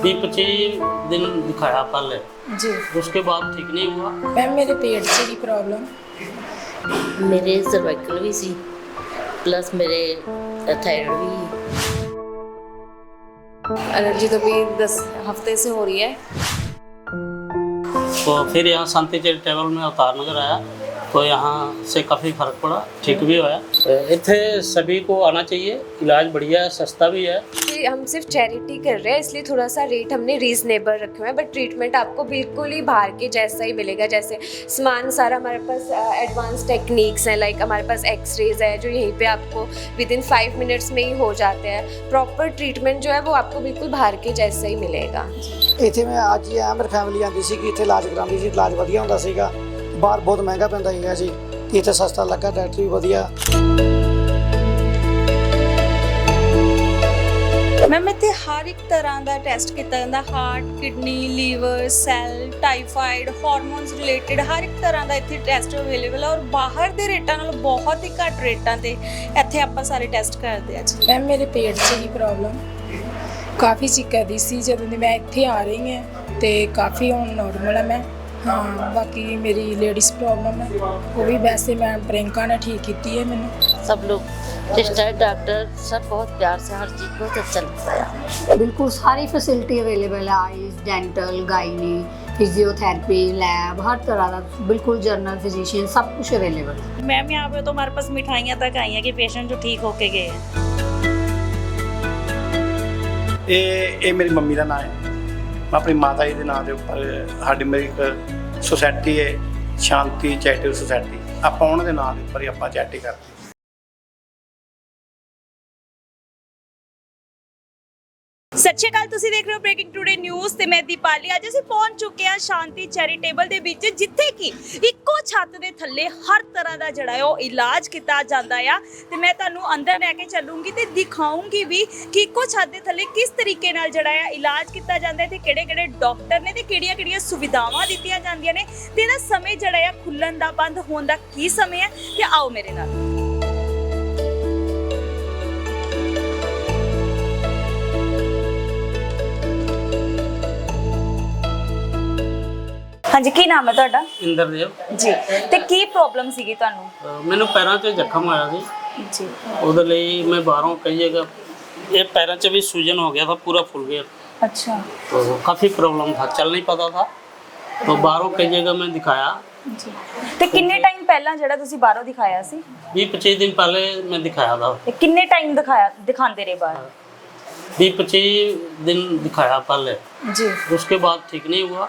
बीस पच्चीस दिन दिखाया पहले जी उसके बाद ठीक नहीं हुआ मैम मेरे पेट से ही प्रॉब्लम ਮੇਰੇ ਸਰਵਾਈਕਲ ਵੀ ਸੀ ਪਲੱਸ ਮੇਰੇ ਥਾਇਰਾਇਡ ਵੀ एलर्जी तो भी दस हफ्ते से हो रही है तो फिर यहाँ शांति चैरिटेबल में अवतार नगर आया तो यहाँ से काफ़ी फ़र्क पड़ा। ठीक भी होया इतने सभी को आना चाहिए। इलाज बढ़िया है सस्ता भी है। हम सिर्फ़ चैरिटी कर रहे हैं इसलिए थोड़ा सा रेट हमने रीजनेबल रखे हुए हैं बट ट्रीटमेंट आपको बिल्कुल ही बाहर के जैसा ही मिलेगा। जैसे सामान सारा हमारे पास एडवांस टेक्निक्स हैं लाइक हमारे पास एक्सरेज है जो यहीं पर आपको विद इन फाइव मिनट्स में ही हो जाते हैं। प्रॉपर ट्रीटमेंट जो है वो आपको बिल्कुल बाहर के जैसा ही मिलेगा। इतने मैं आज ही मेरी फैमिली आती सी इतने इलाज कराती सी इलाज वाइया होंगे ਬਾਹਰ ਬਹੁਤ ਮਹਿੰਗਾ ਪੈਂਦਾ ਸੀਗਾ ਜੀ। ਇੱਥੇ ਸਸਤਾ ਲੱਗਾ ਡਾਕਟਰ ਵੀ ਵਧੀਆ। ਮੈਮ ਇੱਥੇ ਹਰ ਇੱਕ ਤਰ੍ਹਾਂ ਦਾ ਟੈਸਟ ਕੀਤਾ ਜਾਂਦਾ। Heart kidney liver cell typhoid hormones related ਹਰ ਇੱਕ ਤਰ੍ਹਾਂ ਦਾ ਇੱਥੇ ਟੈਸਟ ਅਵੇਲੇਬਲ ਹੈ ਔਰ ਬਾਹਰ ਦੇ ਰੇਟਾਂ ਨਾਲੋਂ ਬਹੁਤ ਹੀ ਘੱਟ ਰੇਟਾਂ ਤੇ ਇੱਥੇ ਆਪਾਂ ਸਾਰੇ ਟੈਸਟ ਕਰਦੇ ਆ ਜੀ। ਮੈਮ ਮੇਰੇ ਪੇਟ 'ਚ ਹੀ ਪ੍ਰੋਬਲਮ ਕਾਫੀ ਚਿੱਕਦੀ ਸੀ ਜਦੋਂ ਦੀ ਮੈਂ ਇੱਥੇ ਆ ਰਹੀ ਹਾਂ ਤੇ ਕਾਫੀ ਹੁਣ ਨਾਰਮਲ ਹੈ ਮੈਂ। ਹਾਂ ਬਾਕੀ ਮੇਰੀ ਲੇਡੀਜ਼ ਪ੍ਰੋਬਲਮ ਹੈ ਉਹ ਵੀ ਵੈਸੇ ਮੈਂ ਪ੍ਰਿੰਕਾ ਨੇ ਠੀਕ ਕੀਤੀ ਹੈ ਮੈਨੂੰ सब लोग सिस्टर डॉक्टर सब बहुत प्यार से हर चीज़ बहुत अच्छा लगता है बिल्कुल सारी फैसिलिटी अवेलेबल है eyes dental gynae physiotherapy lab हर तरह का बिल्कुल जर्नल फिजिशियन सब कुछ अवेलेबल है मैम यहाँ पे तो हमारे पास मिठाइयाँ तक आई हैं कि पेशेंट जो ठीक होके गए हैं ਇਹ ਇਹ ਮੇਰੀ ਮੰਮੀ ਦਾ ਨਾਮ ਹੈ ਮੈਂ ਆਪਣੀ ਮਾਤਾ ਜੀ ਦੇ ਨਾਂ ਦੇ ਉੱਪਰ ਸਾਡੀ ਮੇਰੀ ਇੱਕ ਸੁਸਾਇਟੀ ਹੈ, ਸ਼ਾਂਤੀ ਚੈਰੀਟੇਬਲ ਸੁਸਾਇਟੀ ਆਪਾਂ ਉਹਨਾਂ ਦੇ ਨਾਂ ਦੇ ਉੱਪਰ ਹੀ ਆਪਾਂ ਚੈਰਿਟੀ ਕਰਦੇ ਸਤਿ ਸ਼੍ਰੀ ਅਕਾਲ, ਤੁਸੀਂ ਦੇਖ ਰਹੇ ਹੋ ਬ੍ਰੇਕਿੰਗ ਟੂਡੇ ਨਿਊਜ਼ ਤੇ ਮੈਂ ਦੀਪਾਲੀ। ਅੱਜ ਅਸੀਂ ਪਹੁੰਚ ਚੁੱਕੇ ਹਾਂ ਸ਼ਾਂਤੀ ਚੈਰੀਟੇਬਲ ਦੇ ਵਿੱਚ, ਜਿੱਥੇ ਕਿ ਇੱਕੋ ਛੱਤ ਦੇ ਥੱਲੇ ਹਰ ਤਰ੍ਹਾਂ ਦਾ ਜਿਹੜਾ ਹੈ ਉਹ ਇਲਾਜ ਕੀਤਾ ਜਾਂਦਾ ਆ। ਤੇ ਮੈਂ ਤੁਹਾਨੂੰ ਅੰਦਰ ਲੈ ਕੇ ਚੱਲੂੰਗੀ ਤੇ ਦਿਖਾਉਂਗੀ ਵੀ ਕਿ ਇੱਕੋ ਛੱਤ ਦੇ ਥੱਲੇ ਕਿਸ ਤਰੀਕੇ ਨਾਲ ਜਿਹੜਾ ਹੈ ਇਲਾਜ ਕੀਤਾ ਜਾਂਦਾ ਹੈ ਤੇ ਕਿਹੜੇ-ਕਿਹੜੇ ਡਾਕਟਰ ਨੇ ਤੇ ਕਿਹੜੀਆਂ-ਕਿਹੜੀਆਂ ਸੁਵਿਧਾਵਾਂ ਦਿੱਤੀਆਂ ਜਾਂਦੀਆਂ ਨੇ। ਤੇ ਇਹਦਾ ਸਮੇਂ ਜਿਹੜਾ ਹੈ ਖੁੱਲਣ ਦਾ, ਬੰਦ ਹੋਣ ਦਾ ਕੀ ਸਮੇਂ ਹੈ? ਤੇ ਆਓ ਮੇਰੇ ਨਾਲ। ਹਾਂਜੀ ਕੀ ਨਾਮ ਹੈ ਤੁਹਾਡਾ ਇੰਦਰਦੇਵ ਜੀ ਤੇ ਕੀ ਪ੍ਰੋਬਲਮ ਸੀਗੀ ਤੁਹਾਨੂੰ ਅਹ ਮੈਨੂੰ ਪੈਰਾਂ 'ਚ ਜ਼ਖਮ ਹੋਇਆ ਸੀ ਜੀ ਉਹਦੇ ਲਈ ਮੈਂ ਬਾਹਰੋਂ ਕਈ ਜਗ੍ਹਾ ये पैरों से भी सूजन हो गया था पूरा फूल गया ਅੱਛਾ तो काफ़ी प्रॉब्लम था चल नहीं पाता था तो बाहरों कई जगह मैं दिखाया ਜੀ ਤੇ ਕਿੰਨੇ ਟਾਈਮ ਪਹਿਲਾਂ ਜਿਹੜਾ ਤੁਸੀਂ ਬਾਹਰੋਂ ਦਿਖਾਇਆ ਸੀ बीस पच्चीस दिन पहले मैं दिखाया था ਤੇ ਕਿੰਨੇ ਟਾਈਮ ਦਿਖਾਇਆ ਦਿਖਾਉਂਦੇ ਰਹੇ ਬਾਹਰ बीस पच्चीस दिन दिखाया पहले ਜੀ उसके बाद ठीक नहीं हुआ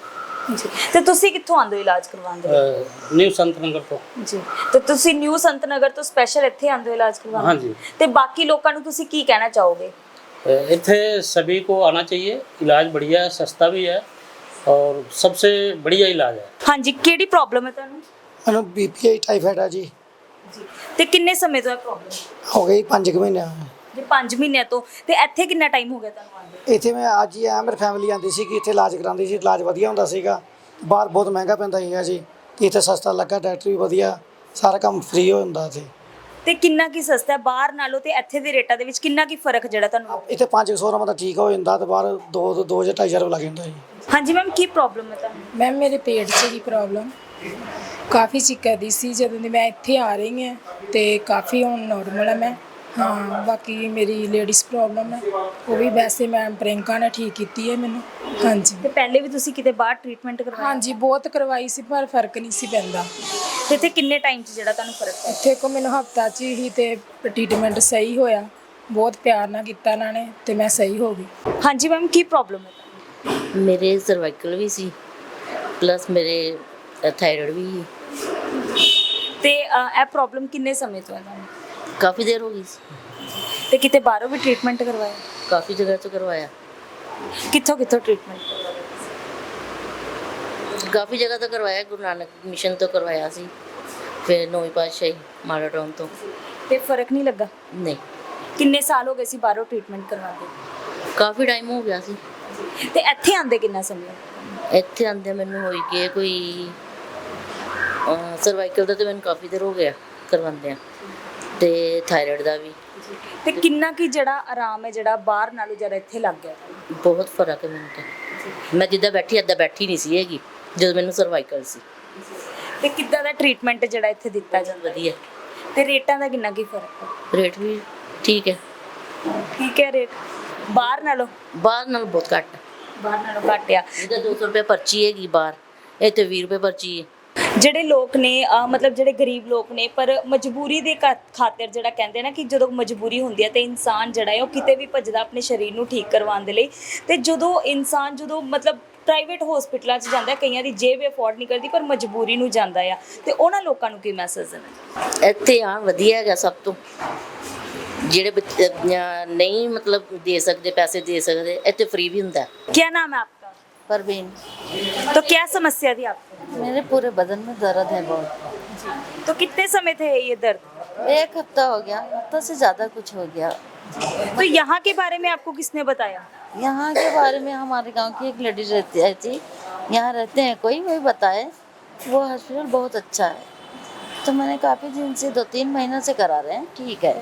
ਜੀ ਤੇ ਤੁਸੀਂ ਕਿੱਥੋਂ ਆਉਂਦੇ ਹੋ ਇਲਾਜ ਕਰਵਾਉਣ ਦੇ ਲਈ? अ, न्यू संत नगर तो ਜੀ ਤੇ ਤੁਸੀਂ ਨਿਊ ਸੰਤ ਨਗਰ ਤੋਂ ਸਪੈਸ਼ਲ ਇੱਥੇ ਆਉਂਦੇ ਹੋ ਇਲਾਜ ਕਰਵਾਉਣ हाँ जी ਤੇ ਬਾਕੀ ਲੋਕਾਂ ਨੂੰ ਤੁਸੀਂ ਕੀ ਕਹਿਣਾ ਚਾਹੋਗੇ अ, इत्थे सभी को आना चाहिए इलाज बढ़िया है सस्ता भी है और सबसे बढ़िया इलाज है ਹਾਂਜੀ ਕਿਹੜੀ ਪ੍ਰੋਬਲਮ ਹੈ ਤੁਹਾਨੂੰ ਮੈਨੂੰ ਬੀਪੀਆਈ ਟਾਈਫਾਇਡ ਆ ਜੀ ਤੇ ਕਿੰਨੇ ਸਮੇਂ ਤੋਂ ਹੈ ਪ੍ਰੋਬਲਮ ਹੋ ਗਈ 5 ਮਹੀਨੇ ਜੀ 5 ਮਹੀਨਿਆਂ ਤੋਂ ਤੇ ਇੱਥੇ ਕਿੰਨਾ ਟਾਈਮ ਹੋ ਗਿਆ ਤੁਹਾਨੂੰ ਆਉਂਦੇ ਇੱਥੇ ਮੈਂ ਅੱਜ ਹੀ ਆਇਆ ਮੇਰੀ ਫੈਮਿਲੀ ਆਂਦੀ ਸੀ ਕਿ ਇੱਥੇ ਇਲਾਜ ਕਰਾਉਂਦੀ ਸੀ ਇਲਾਜ ਵਧੀਆ ਹੁੰਦਾ ਸੀਗਾ। ਬਾਹਰ ਬਹੁਤ ਮਹਿੰਗਾ ਪੈਂਦਾ ਸੀਗਾ ਜੀ ਤੇ ਇੱਥੇ ਸਸਤਾ ਲੱਗਾ ਡਾਕਟਰ ਵੀ ਵਧੀਆ ਸਾਰਾ ਕੰਮ ਫ੍ਰੀ ਹੋ ਜਾਂਦਾ ਇੱਥੇ ਤੇ ਕਿੰਨਾ ਕੀ ਸਸਤਾ ਹੈ? ਬਾਹਰ ਨਾਲੋਂ ਤੇ ਇੱਥੇ ਦੇ ਰੇਟਾਂ ਦੇ ਵਿੱਚ ਕਿੰਨਾ ਕੀ ਫ਼ਰਕ ਜਿਹੜਾ ਤੁਹਾਨੂੰ ਇੱਥੇ 500 ਰੁਪਏ ਦਾ ਠੀਕ ਹੋ ਜਾਂਦਾ ਤੇ ਬਾਹਰ 2 2 ਜਾਂ 2.5 ਰੁਪਏ ਲੱਗ ਜਾਂਦਾ ਜੀ। ਹਾਂਜੀ ਮੈਮ ਕੀ ਪ੍ਰੋਬਲਮ ਹੈ ਤੁਹਾਨੂੰ? ਮੈਮ ਮੇਰੇ ਪੇਟ 'ਚ ਹੀ ਪ੍ਰੋਬਲਮ ਕਾਫੀ ਚਿੱਕਦੀ ਸੀ ਜਦੋਂ ਦੀ ਮੈਂ ਇੱਥੇ ਆ ਰਹੀ ਹਾਂ ਤੇ ਕਾਫੀ ਹੁਣ ਨਾਰਮਲ ਹੈ ਮੈਂ। ਹਾਂ ਬਾਕੀ ਮੇਰੀ ਲੇਡੀਜ਼ ਪ੍ਰੋਬਲਮ ਹੈ। ਉਹ ਵੀ ਵੈਸੇ ਮੈਂ ਪ੍ਰਿੰਕਾ ਨੇ ਠੀਕ ਕੀਤੀ ਹੈ ਮੈਨੂੰ। ਹਾਂਜੀ। ਤੇ ਪਹਿਲੇ ਵੀ ਤੁਸੀਂ ਕਿਤੇ ਬਾਹਰ ਟ੍ਰੀਟਮੈਂਟ ਕਰਵਾਇਆ? ਹਾਂਜੀ ਬਹੁਤ ਕਰਵਾਈ ਸੀ ਪਰ ਫ਼ਰਕ ਨਹੀਂ ਸੀ ਪੈਂਦਾ। ਤੇ ਇੱਥੇ ਕਿੰਨੇ ਟਾਈਮ 'ਚ ਜਿਹੜਾ ਤੁਹਾਨੂੰ ਫ਼ਰਕ ਹੈ ਇੱਥੇ ਕੋ ਮੈਨੂੰ ਹਫਤਾ ਚ ਹੀ ਤੇ ਟ੍ਰੀਟਮੈਂਟ ਸਹੀ ਹੋਇਆ। ਬਹੁਤ ਪਿਆਰ ਨਾਲ ਕੀਤਾ ਇਹਨਾਂ ਨੇ ਤੇ ਮੈਂ ਸਹੀ ਹੋ ਗਈ। ਹਾਂਜੀ ਮੈਮ ਕੀ ਪ੍ਰੋਬਲਮ ਹੈ? ਮੇਰੇ ਸਰਵਾਈਕਲ ਵੀ ਸੀ ਪਲੱਸ ਮੇਰੇ ਥਾਇਰਾਇਡ ਵੀ ਤੇ ਅ, ਇਹ ਪ੍ਰੋਬਲਮ ਕਿੰਨੇ ਸਮੇਂ ਤੋਂ ਹੈ ਤੁਹਾਨੂੰ? ਕਾਫੀ ਦੇਰ ਹੋ ਗਈ ਸੀ। ਤੇ ਕਿਤੇ ਬਾਹਰੋਂ ਵੀ ਟ੍ਰੀਟਮੈਂਟ ਕਰਵਾਇਆ? ਕਾਫੀ ਜਗ੍ਹਾ ਤੋਂ ਕਰਵਾਇਆ। ਕਿੱਥੋਂ ਕਿੱਥੋਂ ਟ੍ਰੀਟਮੈਂਟ ਕਾਫੀ ਜਗ੍ਹਾ ਤੋਂ ਕਰਵਾਇਆ ਗੁਰੂ ਨਾਨਕ ਮਿਸ਼ਨ ਤੋਂ ਕਰਵਾਇਆ ਸੀ। ਫਿਰ ਨੌਵੀਂ ਪਾਤਸ਼ਾਹੀ ਮਾਰਾਡੋਨ ਤੋਂ। ਤੇ ਫ਼ਰਕ ਨਹੀਂ ਲੱਗਾ? ਨਹੀਂ। ਕਿੰਨੇ ਸਾਲ ਹੋ ਗਏ ਸੀ ਬਾਹਰੋਂ ਟ੍ਰੀਟਮੈਂਟ ਕਰਵਾਉਂਦੇ? ਕਾਫੀ ਟਾਈਮ ਹੋ ਗਿਆ ਸੀ। ਤੇ ਇੱਥੇ ਆਂਦੇ ਕਿੰਨਾ ਸਮਾਂ? ਇੱਥੇ ਆਂਦੇ ਮੈਨੂੰ ਹੋਈ ਗਏ ਕੋਈ ਸਰਵਾਈਕਲ ਦਾ ਤੇ ਮੈਨੂੰ ਕਾਫੀ ਦੇਰ ਹੋ ਗਿਆ ਕਰਵਾਉਂਦੇ ਆ ਤੇ ਥਾਇਰਾਇਡ ਦਾ ਵੀ। ਤੇ ਕਿੰਨਾ ਕੀ ਜਿਹੜਾ ਆਰਾਮ ਹੈ ਜਿਹੜਾ ਬਾਹਰ ਨਾਲੋਂ ਜ਼ਿਆਦਾ ਇੱਥੇ ਲੱਗ ਗਿਆ? ਬਹੁਤ ਫ਼ਰਕ ਹੈ ਮੈਨੂੰ ਤਾਂ। ਮੈਂ ਜਿੱਦਾਂ ਬੈਠੀ ਏਦਾਂ ਬੈਠੀ ਨਹੀਂ ਸੀ ਹੈਗੀ ਜਦੋਂ ਮੈਨੂੰ ਸਰਵਾਈਕਲ ਸੀ। ਤੇ ਕਿੱਦਾਂ ਦਾ ਟ੍ਰੀਟਮੈਂਟ ਜਿਹੜਾ ਇੱਥੇ ਦਿੱਤਾ ਜਾਂਦਾ? ਵਧੀਆ। ਤੇ ਰੇਟਾਂ ਦਾ ਕਿੰਨਾ ਕੀ ਫ਼ਰਕ ਹੈ? ਰੇਟ ਵੀ ਠੀਕ ਹੈ। ਠੀਕ ਹੈ ਰੇਟ। ਬਾਹਰ ਨਾਲੋਂ? ਬਾਹਰ ਨਾਲ ਬਹੁਤ ਘੱਟ। ਬਾਹਰ ਨਾਲੋਂ ਘੱਟ ਆ। ਜਿੱਦਾਂ 200 ਰੁਪਏ ਪਰਚੀ ਹੈਗੀ ਬਾਹਰ ਇੱਥੇ 20 ਰੁਪਏ ਪਰਚੀ ਹੈ। ਜਿਹੜੇ ਲੋਕ ਨੇ ਮਤਲਬ ਜਿਹੜੇ ਗਰੀਬ ਲੋਕ ਨੇ ਪਰ ਮਜਬੂਰੀ ਦੇ ਖਾਤਰ ਜਿਹੜਾ ਕਹਿੰਦੇ ਨਾ ਕਿ ਜਦੋਂ ਮਜਬੂਰੀ ਹੁੰਦੀ ਹੈ ਤੇ ਇਨਸਾਨ ਜਿਹੜਾ ਹੈ ਉਹ ਕਿਤੇ ਵੀ ਭੱਜਦਾ ਆਪਣੇ ਸਰੀਰ ਨੂੰ ਠੀਕ ਕਰਵਾਉਣ ਦੇ ਲਈ ਤੇ ਜਦੋਂ ਇਨਸਾਨ ਜਦੋਂ ਮਤਲਬ ਪ੍ਰਾਈਵੇਟ ਹਸਪੀਟਲਾਂ 'ਚ ਜਾਂਦਾ ਹੈ, ਕਈਆਂ ਦੀ ਜੇਬ ਅਫੋਰਡ ਨਹੀਂ ਕਰਦੀ ਪਰ ਮਜਬੂਰੀ ਨੂੰ ਜਾਂਦਾ ਆ। ਤੇ ਉਹਨਾਂ ਲੋਕਾਂ ਨੂੰ ਕੀ ਮੈਸੇਜ ਦੇਣਾ? ਇੱਥੇ ਆ ਵਧੀਆ ਹੈਗਾ ਸਭ ਤੋਂ। ਜਿਹੜੇ ਨਹੀਂ ਮਤਲਬ ਦੇ ਸਕਦੇ ਪੈਸੇ ਦੇ ਸਕਦੇ ਇੱਥੇ ਫ੍ਰੀ ਵੀ ਹੁੰਦਾ। ਹੈ। ਕੀ ਨਾਮ ਹੈ ਆਪਕਾ परवीन। तो क्या समस्या थी आपको? मेरे पूरे बदन में दर्द है बहुत। तो कितने समय थे ये दर्द? एक हफ़्ता हो गया हफ़्ता से ज़्यादा कुछ हो गया। तो यहाँ के बारे में आपको किसने बताया? यहाँ के बारे में हमारे गाँव की एक लेडीज़ रहती है यहाँ रहते हैं कोई वही बताए। वो हॉस्पिटल बहुत अच्छा है। तो मैंने काफ़ी दिन से दो तीन महीने से करा रहे हैं। ठीक है।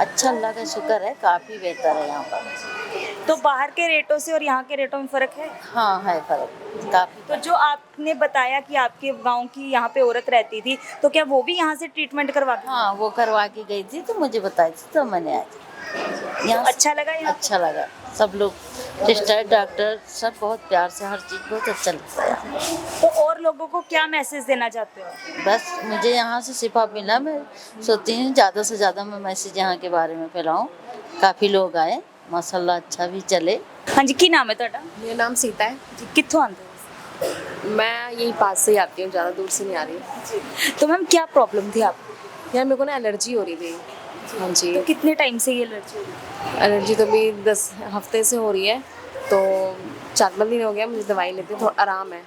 अच्छा अल्लाह का शुक्र है काफ़ी बेहतर है यहाँ पर। तो बाहर के रेटों से और यहाँ के रेटों में फ़र्क है? हाँ है फ़र्क। काफ़ी तो जो आपने बताया कि आपके गाँव की यहाँ पे औरत रहती थी तो क्या वो भी यहाँ से ट्रीटमेंट करवा हाँ वो करवा के गई थी तो मुझे बताई थी तो मैंने आज। यहाँ अच्छा लगा यहाँ? अच्छा लगा। सब लोग सिस्टर डॉक्टर सब बहुत प्यार से हर चीज़ बहुत अच्छा लगता है यहाँ। तो और लोगों को क्या मैसेज देना चाहते हो बस मुझे यहाँ से सिफा मिला मैं सोचती हूँ ज़्यादा से ज़्यादा मैं मैसेज यहाँ के बारे में फैलाऊँ काफ़ी लोग आए माशाल्लाह अच्छा भी चले हाँ जी की नाम है ਤੁਹਾਡਾ मेरा नाम सीता है जी कित्थों आते हो मैं यहीं पास से ही आती हूँ ज़्यादा दूर से नहीं आ रही तो मैम क्या प्रॉब्लम थी आपको यार मेरे को ना एलर्जी हो रही थी हाँ जी। तो कितने टाइम से ये एलर्जी हो रही है? एलर्जी तो अभी दस हफ़्ते से हो रही है तो चार पाँच दिन हो गया मुझे दवाई लेते थोड़ा आराम है।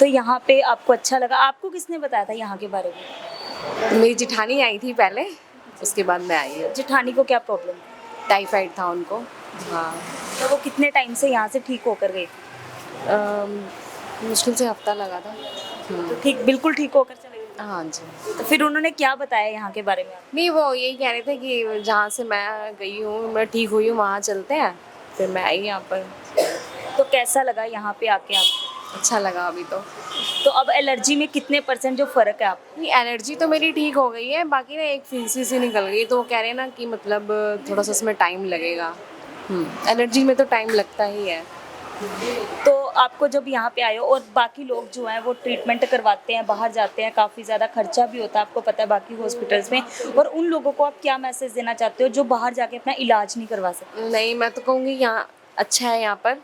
तो यहाँ पे आपको अच्छा लगा आपको किसने बताया था यहाँ के बारे में? मेरी जिठानी आई थी पहले उसके बाद मैं आई हूँ। जेठानी को क्या प्रॉब्लम टाइफाइड था उनको हाँ। तो वो कितने टाइम से यहाँ से ठीक होकर गई मुश्किल से हफ़्ता लगा था। तो ठीक बिल्कुल ठीक होकर चले हाँ जी। तो फिर उन्होंने क्या बताया यहाँ के बारे में? नहीं वो यही कह रहे थे कि जहाँ से मैं गई हूँ मैं ठीक हुई हूँ वहाँ चलते हैं। फिर मैं आई यहाँ पर। तो कैसा लगा यहाँ पे आके आप? अच्छा लगा अभी तो। तो अब एलर्जी में कितने परसेंट जो फ़र्क है आप? नहीं एलर्जी तो मेरी ठीक हो गई है बाकी ना एक फीसी सी निकल गई। तो वो कह रहे हैं ना कि मतलब थोड़ा सा उसमें टाइम लगेगा। एलर्जी में तो टाइम लगता ही है। तो आपको जब यहाँ पे आए हो और बाकी लोग जो हैं वो ट्रीटमेंट करवाते हैं बाहर जाते हैं काफ़ी ज़्यादा खर्चा भी होता है आपको पता है बाकी हॉस्पिटल्स में। और उन लोगों को आप क्या मैसेज देना चाहते हो जो बाहर जाके अपना इलाज नहीं करवा सकते? नहीं मैं तो कहूँगी यहाँ अच्छा है यहाँ पर।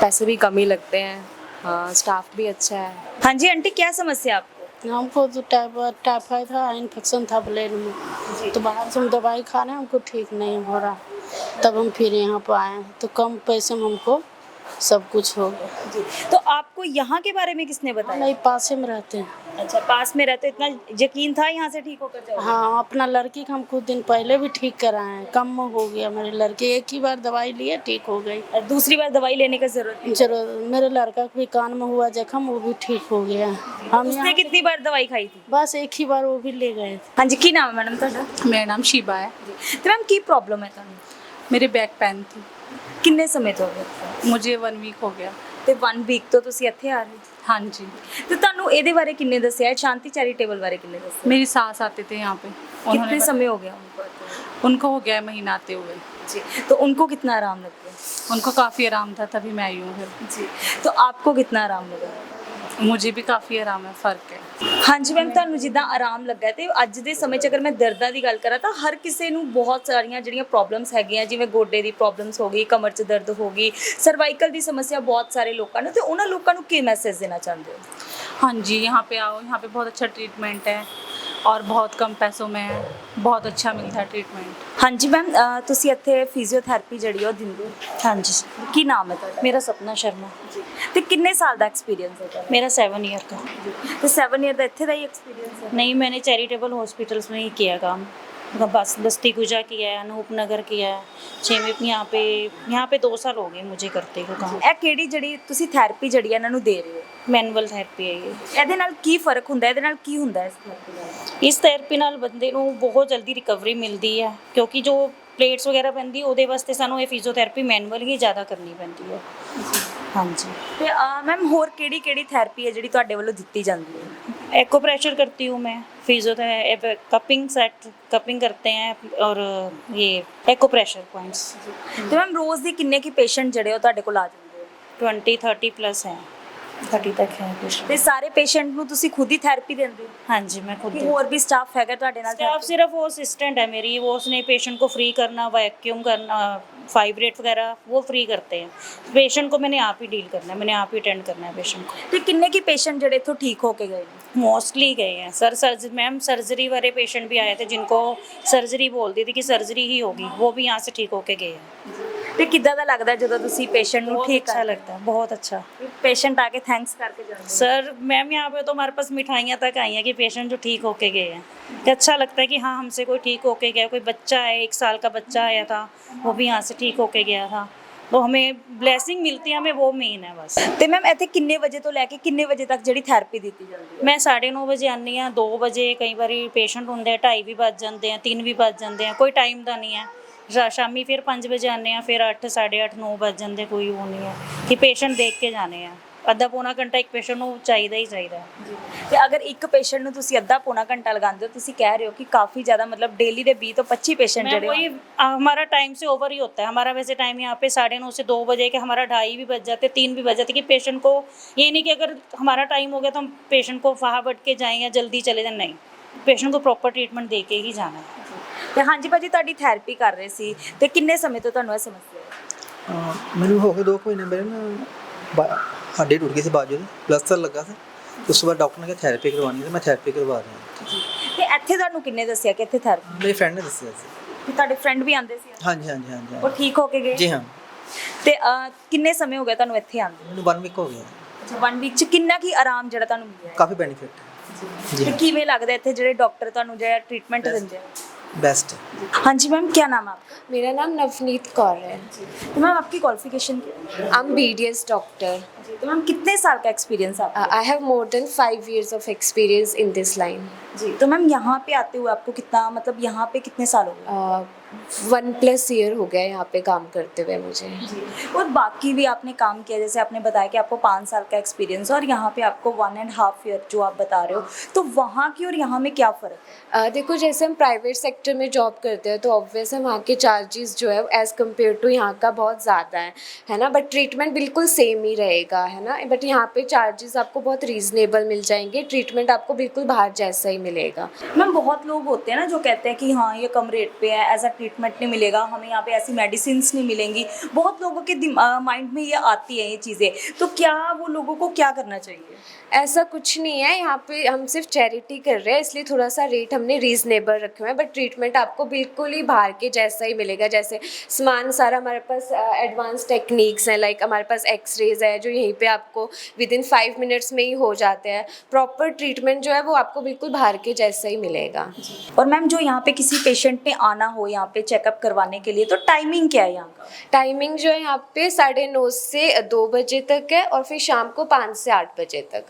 पैसे भी कम ही लगते हैं। हाँ स्टाफ भी अच्छा है। हाँ जी आंटी क्या समस्या आपको? हमको तो टाइफाइड था इन्फेक्शन था ब्लड में। तो बाहर से हम दवाई खा रहे हैं हमको ठीक नहीं हो रहा। तब हम फिर यहाँ पर आए तो कम पैसे में हमको सब कुछ हो गया। जी। तो आपको यहाँ के बारे में किसने बताया? नहीं पास में रहते हैं। अच्छा पास में रहते इतना यकीन था यहाँ से ठीक होकर हाँ अपना लड़की का हम कुछ दिन पहले भी ठीक कराए हैं। कम हो गया मेरे लड़के। एक ही बार दवाई लिए ठीक हो गई। और दूसरी बार दवाई लेने का ज़रूरत ज़रूरत मेरे लड़का भी कान में हुआ जख्म वो भी ठीक हो गया। हम उसने कितनी बार दवाई खाई थी? बस एक ही बार वो भी ले गए हाँ जी की नाम है मैडम मेरा नाम शिबा है। तो मैम की प्रॉब्लम है ਹੈ ਤੁਹਾਨੂੰ ਮੇਰੇ ਬੈਕ ਪੈਨ ਥੀ ਕਿੰਨੇ ਸਮੇਂ ਤੋਂ ਹੋ ਗਿਆ ਮੁਝੇ 1 ਵੀਕ ਹੋ ਗਿਆ ਤੇ 1 ਵੀਕ ਤੋਂ ਤੁਸੀਂ ਇੱਥੇ ਆ ਰਹੇ ਹੋ ਹਾਂਜੀ ਤੇ ਤੁਹਾਨੂੰ ਇਹਦੇ ਬਾਰੇ ਕਿੰਨੇ ਦੱਸਿਆ ਹੈ ਸ਼ਾਂਤੀ ਚੈਰੀਟੇਬਲ ਬਾਰੇ ਕਿੰਨੇ ਦੱਸਿਆ मेरी सास आते थे यहाँ पे कितने समय हो गया उनको आते हुए? उनको हो गया महीना आते हुए जी तो उनको कितना आराम लग गया उनको काफ़ी आराम था तभी मैं आई हूँ फिर जी तो आपको कितना आराम लगा मुझे भी काफ़ी आराम है फ़र्क है ਹਾਂਜੀ ਮੈਮ ਤੁਹਾਨੂੰ ਜਿੱਦਾਂ ਆਰਾਮ ਲੱਗਾ ਹੈ ਤੇ ਅੱਜ ਦੇ ਸਮੇਂ 'ਚ ਅਗਰ ਮੈਂ ਦਰਦਾਂ ਦੀ ਗੱਲ ਕਰਾਂ ਤਾਂ ਹਰ ਕਿਸੇ ਨੂੰ ਬਹੁਤ ਸਾਰੀਆਂ ਜਿਹੜੀਆਂ ਪ੍ਰੋਬਲਮਸ ਹੈਗੀਆਂ ਜਿਵੇਂ ਗੋਡੇ ਦੀ ਪ੍ਰੋਬਲਮਸ ਹੋ ਗਈ ਕਮਰ 'ਚ ਦਰਦ ਹੋ ਗਈ ਸਰਵਾਈਕਲ ਦੀ ਸਮੱਸਿਆ ਬਹੁਤ ਸਾਰੇ ਲੋਕਾਂ ਨੂੰ ਤੇ ਉਹਨਾਂ ਲੋਕਾਂ ਨੂੰ ਕੀ ਮੈਸੇਜ ਦੇਣਾ ਚਾਹੁੰਦੇ ਹੋ हाँ जी यहाँ पे आओ यहाँ पे बहुत अच्छा ट्रीटमेंट है और बहुत कम पैसों में है बहुत अच्छा मिलता है ट्रीटमेंट ਹਾਂਜੀ ਮੈਮ ਤੁਸੀਂ ਇੱਥੇ ਫਿਜ਼ੀਓਥੈਰੇਪੀ ਜਿਹੜੀ ਆ ਉਹ ਦਿੰਦੇ ਹੋ ਹਾਂਜੀ ਕੀ ਨਾਮ ਹੈ ਤੁਹਾਡਾ मेरा सपना शर्मा ਤੇ ਕਿੰਨੇ ਸਾਲ ਦਾ ਐਕਸਪੀਰੀਅੰਸ ਹੈ ਤੁਹਾਡਾ मेरा सेवन ईयर का ਤੇ 7 ਇਅਰ ਦਾ ਇੱਥੇ ਦਾ ਹੀ ਐਕਸਪੀਰੀਅੰਸ ਹੈ नहीं मैंने चैरिटेबल हॉस्पिटल्स में ही किया काम मतलब बस बस्ती गुजा किया है अनूप नगर किया है छः में यहाँ पे यहाँ पे दो साल हो गए मुझे करते को काम ਇਹ ਕਿਹੜੀ ਜਿਹੜੀ ਤੁਸੀਂ ਥੈਰੇਪੀ ਜਿਹੜੀ ਆ ਇਹਨਾਂ ਨੂੰ ਦੇ ਰਹੇ ਹੋ ਮੈਨੂਅਲ ਥੈਰੇਪੀ ਹੈ ਇਹ ਇਹਦੇ ਨਾਲ ਕੀ ਫਰਕ ਹੁੰਦਾ ਹੈ ਇਹਦੇ ਨਾਲ ਕੀ ਹੁੰਦਾ ਹੈ ਇਸ ਥੈਰੇਪੀ ਨਾਲ ਇਸ ਥੈਰੇਪੀ ਨਾਲ ਬੰਦੇ ਨੂੰ ਬਹੁਤ ਜਲਦੀ ਰਿਕਵਰੀ ਮਿਲਦੀ ਹੈ ਕਿਉਂਕਿ ਜੋ ਪਲੇਟਸ ਵਗੈਰਾ ਪੈਂਦੀ ਉਹਦੇ ਵਾਸਤੇ ਸਾਨੂੰ ਇਹ ਫਿਜ਼ੀਓਥੈਰੇਪੀ ਮੈਨੂਅਲ ਹੀ ਜ਼ਿਆਦਾ ਕਰਨੀ ਪੈਂਦੀ ਹੈ ਹਾਂਜੀ ਤੇ ਮੈਮ ਹੋਰ ਕਿਹੜੀ ਕਿਹੜੀ ਥੈਰੇਪੀ ਹੈ ਜਿਹੜੀ ਤੁਹਾਡੇ ਵੱਲੋਂ ਦਿੱਤੀ ਜਾਂਦੀ ਹੈ एक्ो प्रेशर करती हूँ मैं फिजियोथेरेपी कपिंग सेट कपिंग करते हैं और ये एक्ो प्रेशर पॉइंट्स ਤੇ ਮੈਮ ਰੋਜ਼ ਦੇ ਕਿੰਨੇ ਕੀ ਪੇਸ਼ੈਂਟ ਜਿਹੜੇ ਉਹ ਤੁਹਾਡੇ ਕੋਲ ਆ ਜਾਂਦੇ ਹੋ ट्वेंटी थर्टी प्लस हैं थर्टी तक है कुछ ਤੇ ਸਾਰੇ ਪੇਸ਼ੈਂਟ ਨੂੰ ਤੁਸੀਂ ਖੁਦ ਹੀ ਥੈਰੇਪੀ ਦਿੰਦੇ ਹੋ हाँ जी मैं खुद ਕਿ ਹੋਰ ਵੀ ਸਟਾਫ ਹੈਗਾ ਤੁਹਾਡੇ ਨਾਲ स्टाफ सिर्फ वो असिस्टेंट है मेरी वो उसने पेशेंट को फ्री करना वैक्यूम करना फाइब्रेट वगैरह वो फ्री करते हैं पेशेंट को मैंने आप ही डील करना है मैंने आप ही अटेंड करना है पेशेंट को ਤੇ ਕਿੰਨੇ ਕੀ ਪੇਸ਼ੈਂਟ ਜਿਹੜੇ ਇੱਥੋਂ ਠੀਕ ਹੋ ਕੇ ਗਏ ਨੇ मोस्टली गए हैं सर सर्ज मैम सर्जरी वाले पेशेंट भी आए थे जिनको सर्जरी बोल दी थी कि सर्जरी ही होगी वो भी यहाँ से ठीक होके गए हैं ਤੇ ਕਿੱਦਾਂ ਦਾ ਲੱਗਦਾ ਜਦੋਂ ਤੁਸੀਂ ਪੇਸ਼ੈਂट ਨੂੰ ठीक ठीक अच्छा लगता है बहुत अच्छा पेशेंट आके थैंक्स करके जाते सर मैम यहाँ पे तो हमारे पास मिठाइयाँ तक आई हैं कि पेशेंट जो ठीक होके गए हैं कि अच्छा लगता है कि हाँ हमसे कोई ठीक होके गया कोई बच्चा है एक साल का बच्चा आया था वो भी यहाँ से ठीक होके गया था तो हमें ब्लेसिंग मिलती है हमें वो मेन है बस ਤੇ ਮੈਮ ਇੱਥੇ ਕਿੰਨੇ ਵਜੇ ਤੋਂ ਲੈ ਕੇ ਕਿੰਨੇ ਵਜੇ ਤੱਕ ਜਿਹੜੀ ਥੈਰੇਪੀ ਦਿੱਤੀ ਜਾਂਦੀ ਹੈ? ਮੈਂ 9:30 ਵਜੇ ਆਨੀ ਆ 2 ਵਜੇ ਕਈ ਵਾਰੀ ਪੇਸ਼ੈਂਟ ਹੁੰਦੇ ਆ 2:30 ਵੀ ਵੱਜ ਜਾਂਦੇ ਆ 3 ਵੀ ਵੱਜ ਜਾਂਦੇ ਆ ਕੋਈ ਟਾਈਮ ਦਾ ਨਹੀਂ ਹੈ। ਰਾ ਸ਼ਾਮੀ ਫਿਰ 5 ਵਜੇ ਆਨੇ ਆ ਫਿਰ 8 8:30 9 ਵਜ ਜਾਂਦੇ ਕੋਈ ਉਹ ਨਹੀਂ ਹੈ ਕਿ ਪੇਸ਼ੈਂਟ ਦੇਖ ਕੇ ਜਾਣੇ ਆ ਅੱਧਾ ਪੌਣਾ ਘੰਟਾ ਇੱਕ ਪੇਸ਼ੈਂਟ ਨੂੰ ਚਾਹੀਦਾ ਹੀ ਚਾਹੀਦਾ ਤੇ ਅਗਰ ਇੱਕ ਪੇਸ਼ੈਂਟ ਨੂੰ ਤੁਸੀਂ ਅੱਧਾ ਪੌਣਾ ਘੰਟਾ ਲਗਾਉਂਦੇ ਹੋ ਤੁਸੀਂ ਕਹਿ ਰਹੇ ਹੋ ਕਿ ਕਾਫੀ ਜ਼ਿਆਦਾ ਮਤਲਬ ਡੇਲੀ ਦੇ 20 ਤੋਂ 25 ਪੇਸ਼ੈਂਟ मैं ਜਿਹੜੇ वही आ, हमारा टाइम से ओवर ही होता है हमारा वैसे टाइम यहाँ पे साढ़े नौ से दो बजे के हमारा ढाई भी बज जाते तीन भी बज जाते कि पेशेंट को ये नहीं कि अगर हमारा टाइम हो गया तो हम पेशेंट को फाहा बट के जाएं या जल्दी चले जाएं नहीं पेशेंट को प्रॉपर ट्रीटमेंट दे के ही जाना है ਤੇ ਹਾਂਜੀ ਭਾਜੀ ਤੁਹਾਡੀ ਥੈਰੇਪੀ ਕਰ ਰਹੇ ਸੀ ਤੇ ਕਿੰਨੇ ਸਮੇਂ ਤੋਂ ਤੁਹਾਨੂੰ ਇਹ ਸਮੱਸਿਆ ਹੈ? ਮੈਨੂੰ ਹੋ ਗਏ 2 ਮਹੀਨੇ ਮੇਰੇ ਨਾ ਹੱਡੀ ਟੁੱਟ ਗਈ ਸੀ ਬਾਜੂ ਦੀ ਪਲਸਤਰ ਲੱਗਾ ਸੀ। ਉਸ ਤੋਂ ਬਾਅਦ ਡਾਕਟਰ ਨੇ ਕਿਹਾ ਥੈਰੇਪੀ ਕਰਵਾਉਣੀ ਤੇ ਮੈਂ ਥੈਰੇਪੀ ਕਰਵਾ ਰਿਹਾ ਤੇ ਇੱਥੇ ਤੁਹਾਨੂੰ ਕਿੰਨੇ ਦੱਸਿਆ ਕਿ ਇੱਥੇ ਥੈਰੇਪੀ ਮੇਰੇ ਫਰੈਂਡ ਨੇ ਦੱਸਿਆ ਸੀ। ਕਿ ਤੁਹਾਡੇ ਫਰੈਂਡ ਵੀ ਆਉਂਦੇ ਸੀ ਹਾਂਜੀ ਹਾਂਜੀ ਹਾਂਜੀ ਉਹ। ਠੀਕ ਹੋ ਕੇ ਗਏ? ਜੀ ਹਾਂ। ਤੇ ਕਿੰਨੇ ਸਮੇਂ ਹੋ ਗਿਆ ਤੁਹਾਨੂੰ ਇੱਥੇ ਆਉਂਦੇ? ਮੈਨੂੰ 1 ਵੀਕ ਹੋ ਗਿਆ। ਅੱਛਾ 1 ਵੀਕ ਚ ਕਿੰਨਾ ਕੀ ਆਰਾਮ ਜਿਹੜਾ ਤੁਹਾਨੂੰ ਮਿਲਿਆ ਹੈ? ਕਾਫੀ ਬੈਨੀਫਿਟ ਜੀ। ਤੇ ਕਿਵੇਂ ਲੱਗਦਾ ਇੱਥੇ ਜਿਹੜੇ ਡਾਕਟਰ ਤੁਹਾਨੂੰ ਜਿਹੜਾ ਟ੍ਰੀਟਮੈਂਟ ਦਿੰਦੇ ਆ? बेस्ट है। हाँ जी मैम क्या नाम है आपका? मेरा नाम नवनीत कौर है। तो मैम आपकी क्वालिफिकेशन क्या I am B D S doctor तो मैम कितने साल का एक्सपीरियंस आपका? I have more than five years of experience in this line जी तो मैम यहाँ पे आते हुए आपको कितना मतलब यहाँ पे कितने साल हो गए? वन प्लस ईयर हो गया यहाँ पे काम करते हुए मुझे। और बाकी भी आपने काम किया जैसे आपने बताया कि आपको पाँच साल का एक्सपीरियंस और यहाँ पे आपको वन एंड हाफ़ ईयर जो आप बता रहे हो तो वहाँ की और यहाँ में क्या फ़र्क है? देखो जैसे हम प्राइवेट सेक्टर में जॉब करते हैं तो ऑब्वियस है वहाँ के चार्जेस जो है एज़ कंपेयर टू यहाँ का बहुत ज़्यादा है है ना? बट ट्रीटमेंट बिल्कुल सेम ही रहेगा है ना? बट यहाँ पे चार्जेस आपको बहुत रीज़नेबल मिल जाएँगे ट्रीटमेंट आपको बिल्कुल बाहर जैसा ही मिलेगा। मैम बहुत लोग होते हैं ना जो कहते हैं कि हाँ ये कम रेट पे है ऐसा ट्रीटमेंट नहीं मिलेगा हमें यहाँ पे ऐसी मेडिसिन नहीं मिलेंगी। बहुत लोगों के माइंड में ये आती है ये चीज़ें। तो क्या वो लोगों को क्या करना चाहिए? ऐसा कुछ नहीं है यहाँ पे हम सिर्फ़ चैरिटी कर रहे हैं इसलिए थोड़ा सा रेट हमने रीज़नेबल रखे हुए हैं। बट ट्रीटमेंट आपको बिल्कुल ही बाहर के जैसा ही मिलेगा जैसे सामान सारा हमारे पास एडवांस टेक्निक्स हैं लाइक हमारे पास एक्सरेज है जो यहीं पे आपको विद इन फाइव मिनट्स में ही हो जाते हैं। प्रॉपर ट्रीटमेंट जो है वो आपको बिल्कुल बाहर के जैसा ही मिलेगा। और मैम जो यहाँ पे किसी पेशेंट ने आना हो यहाँ पे चेकअप करवाने के लिए तो टाइमिंग क्या है यहाँ का? टाइमिंग जो है यहाँ पे साढ़े नौ से दो बजे तक है और फिर शाम को पाँच से आठ बजे तक।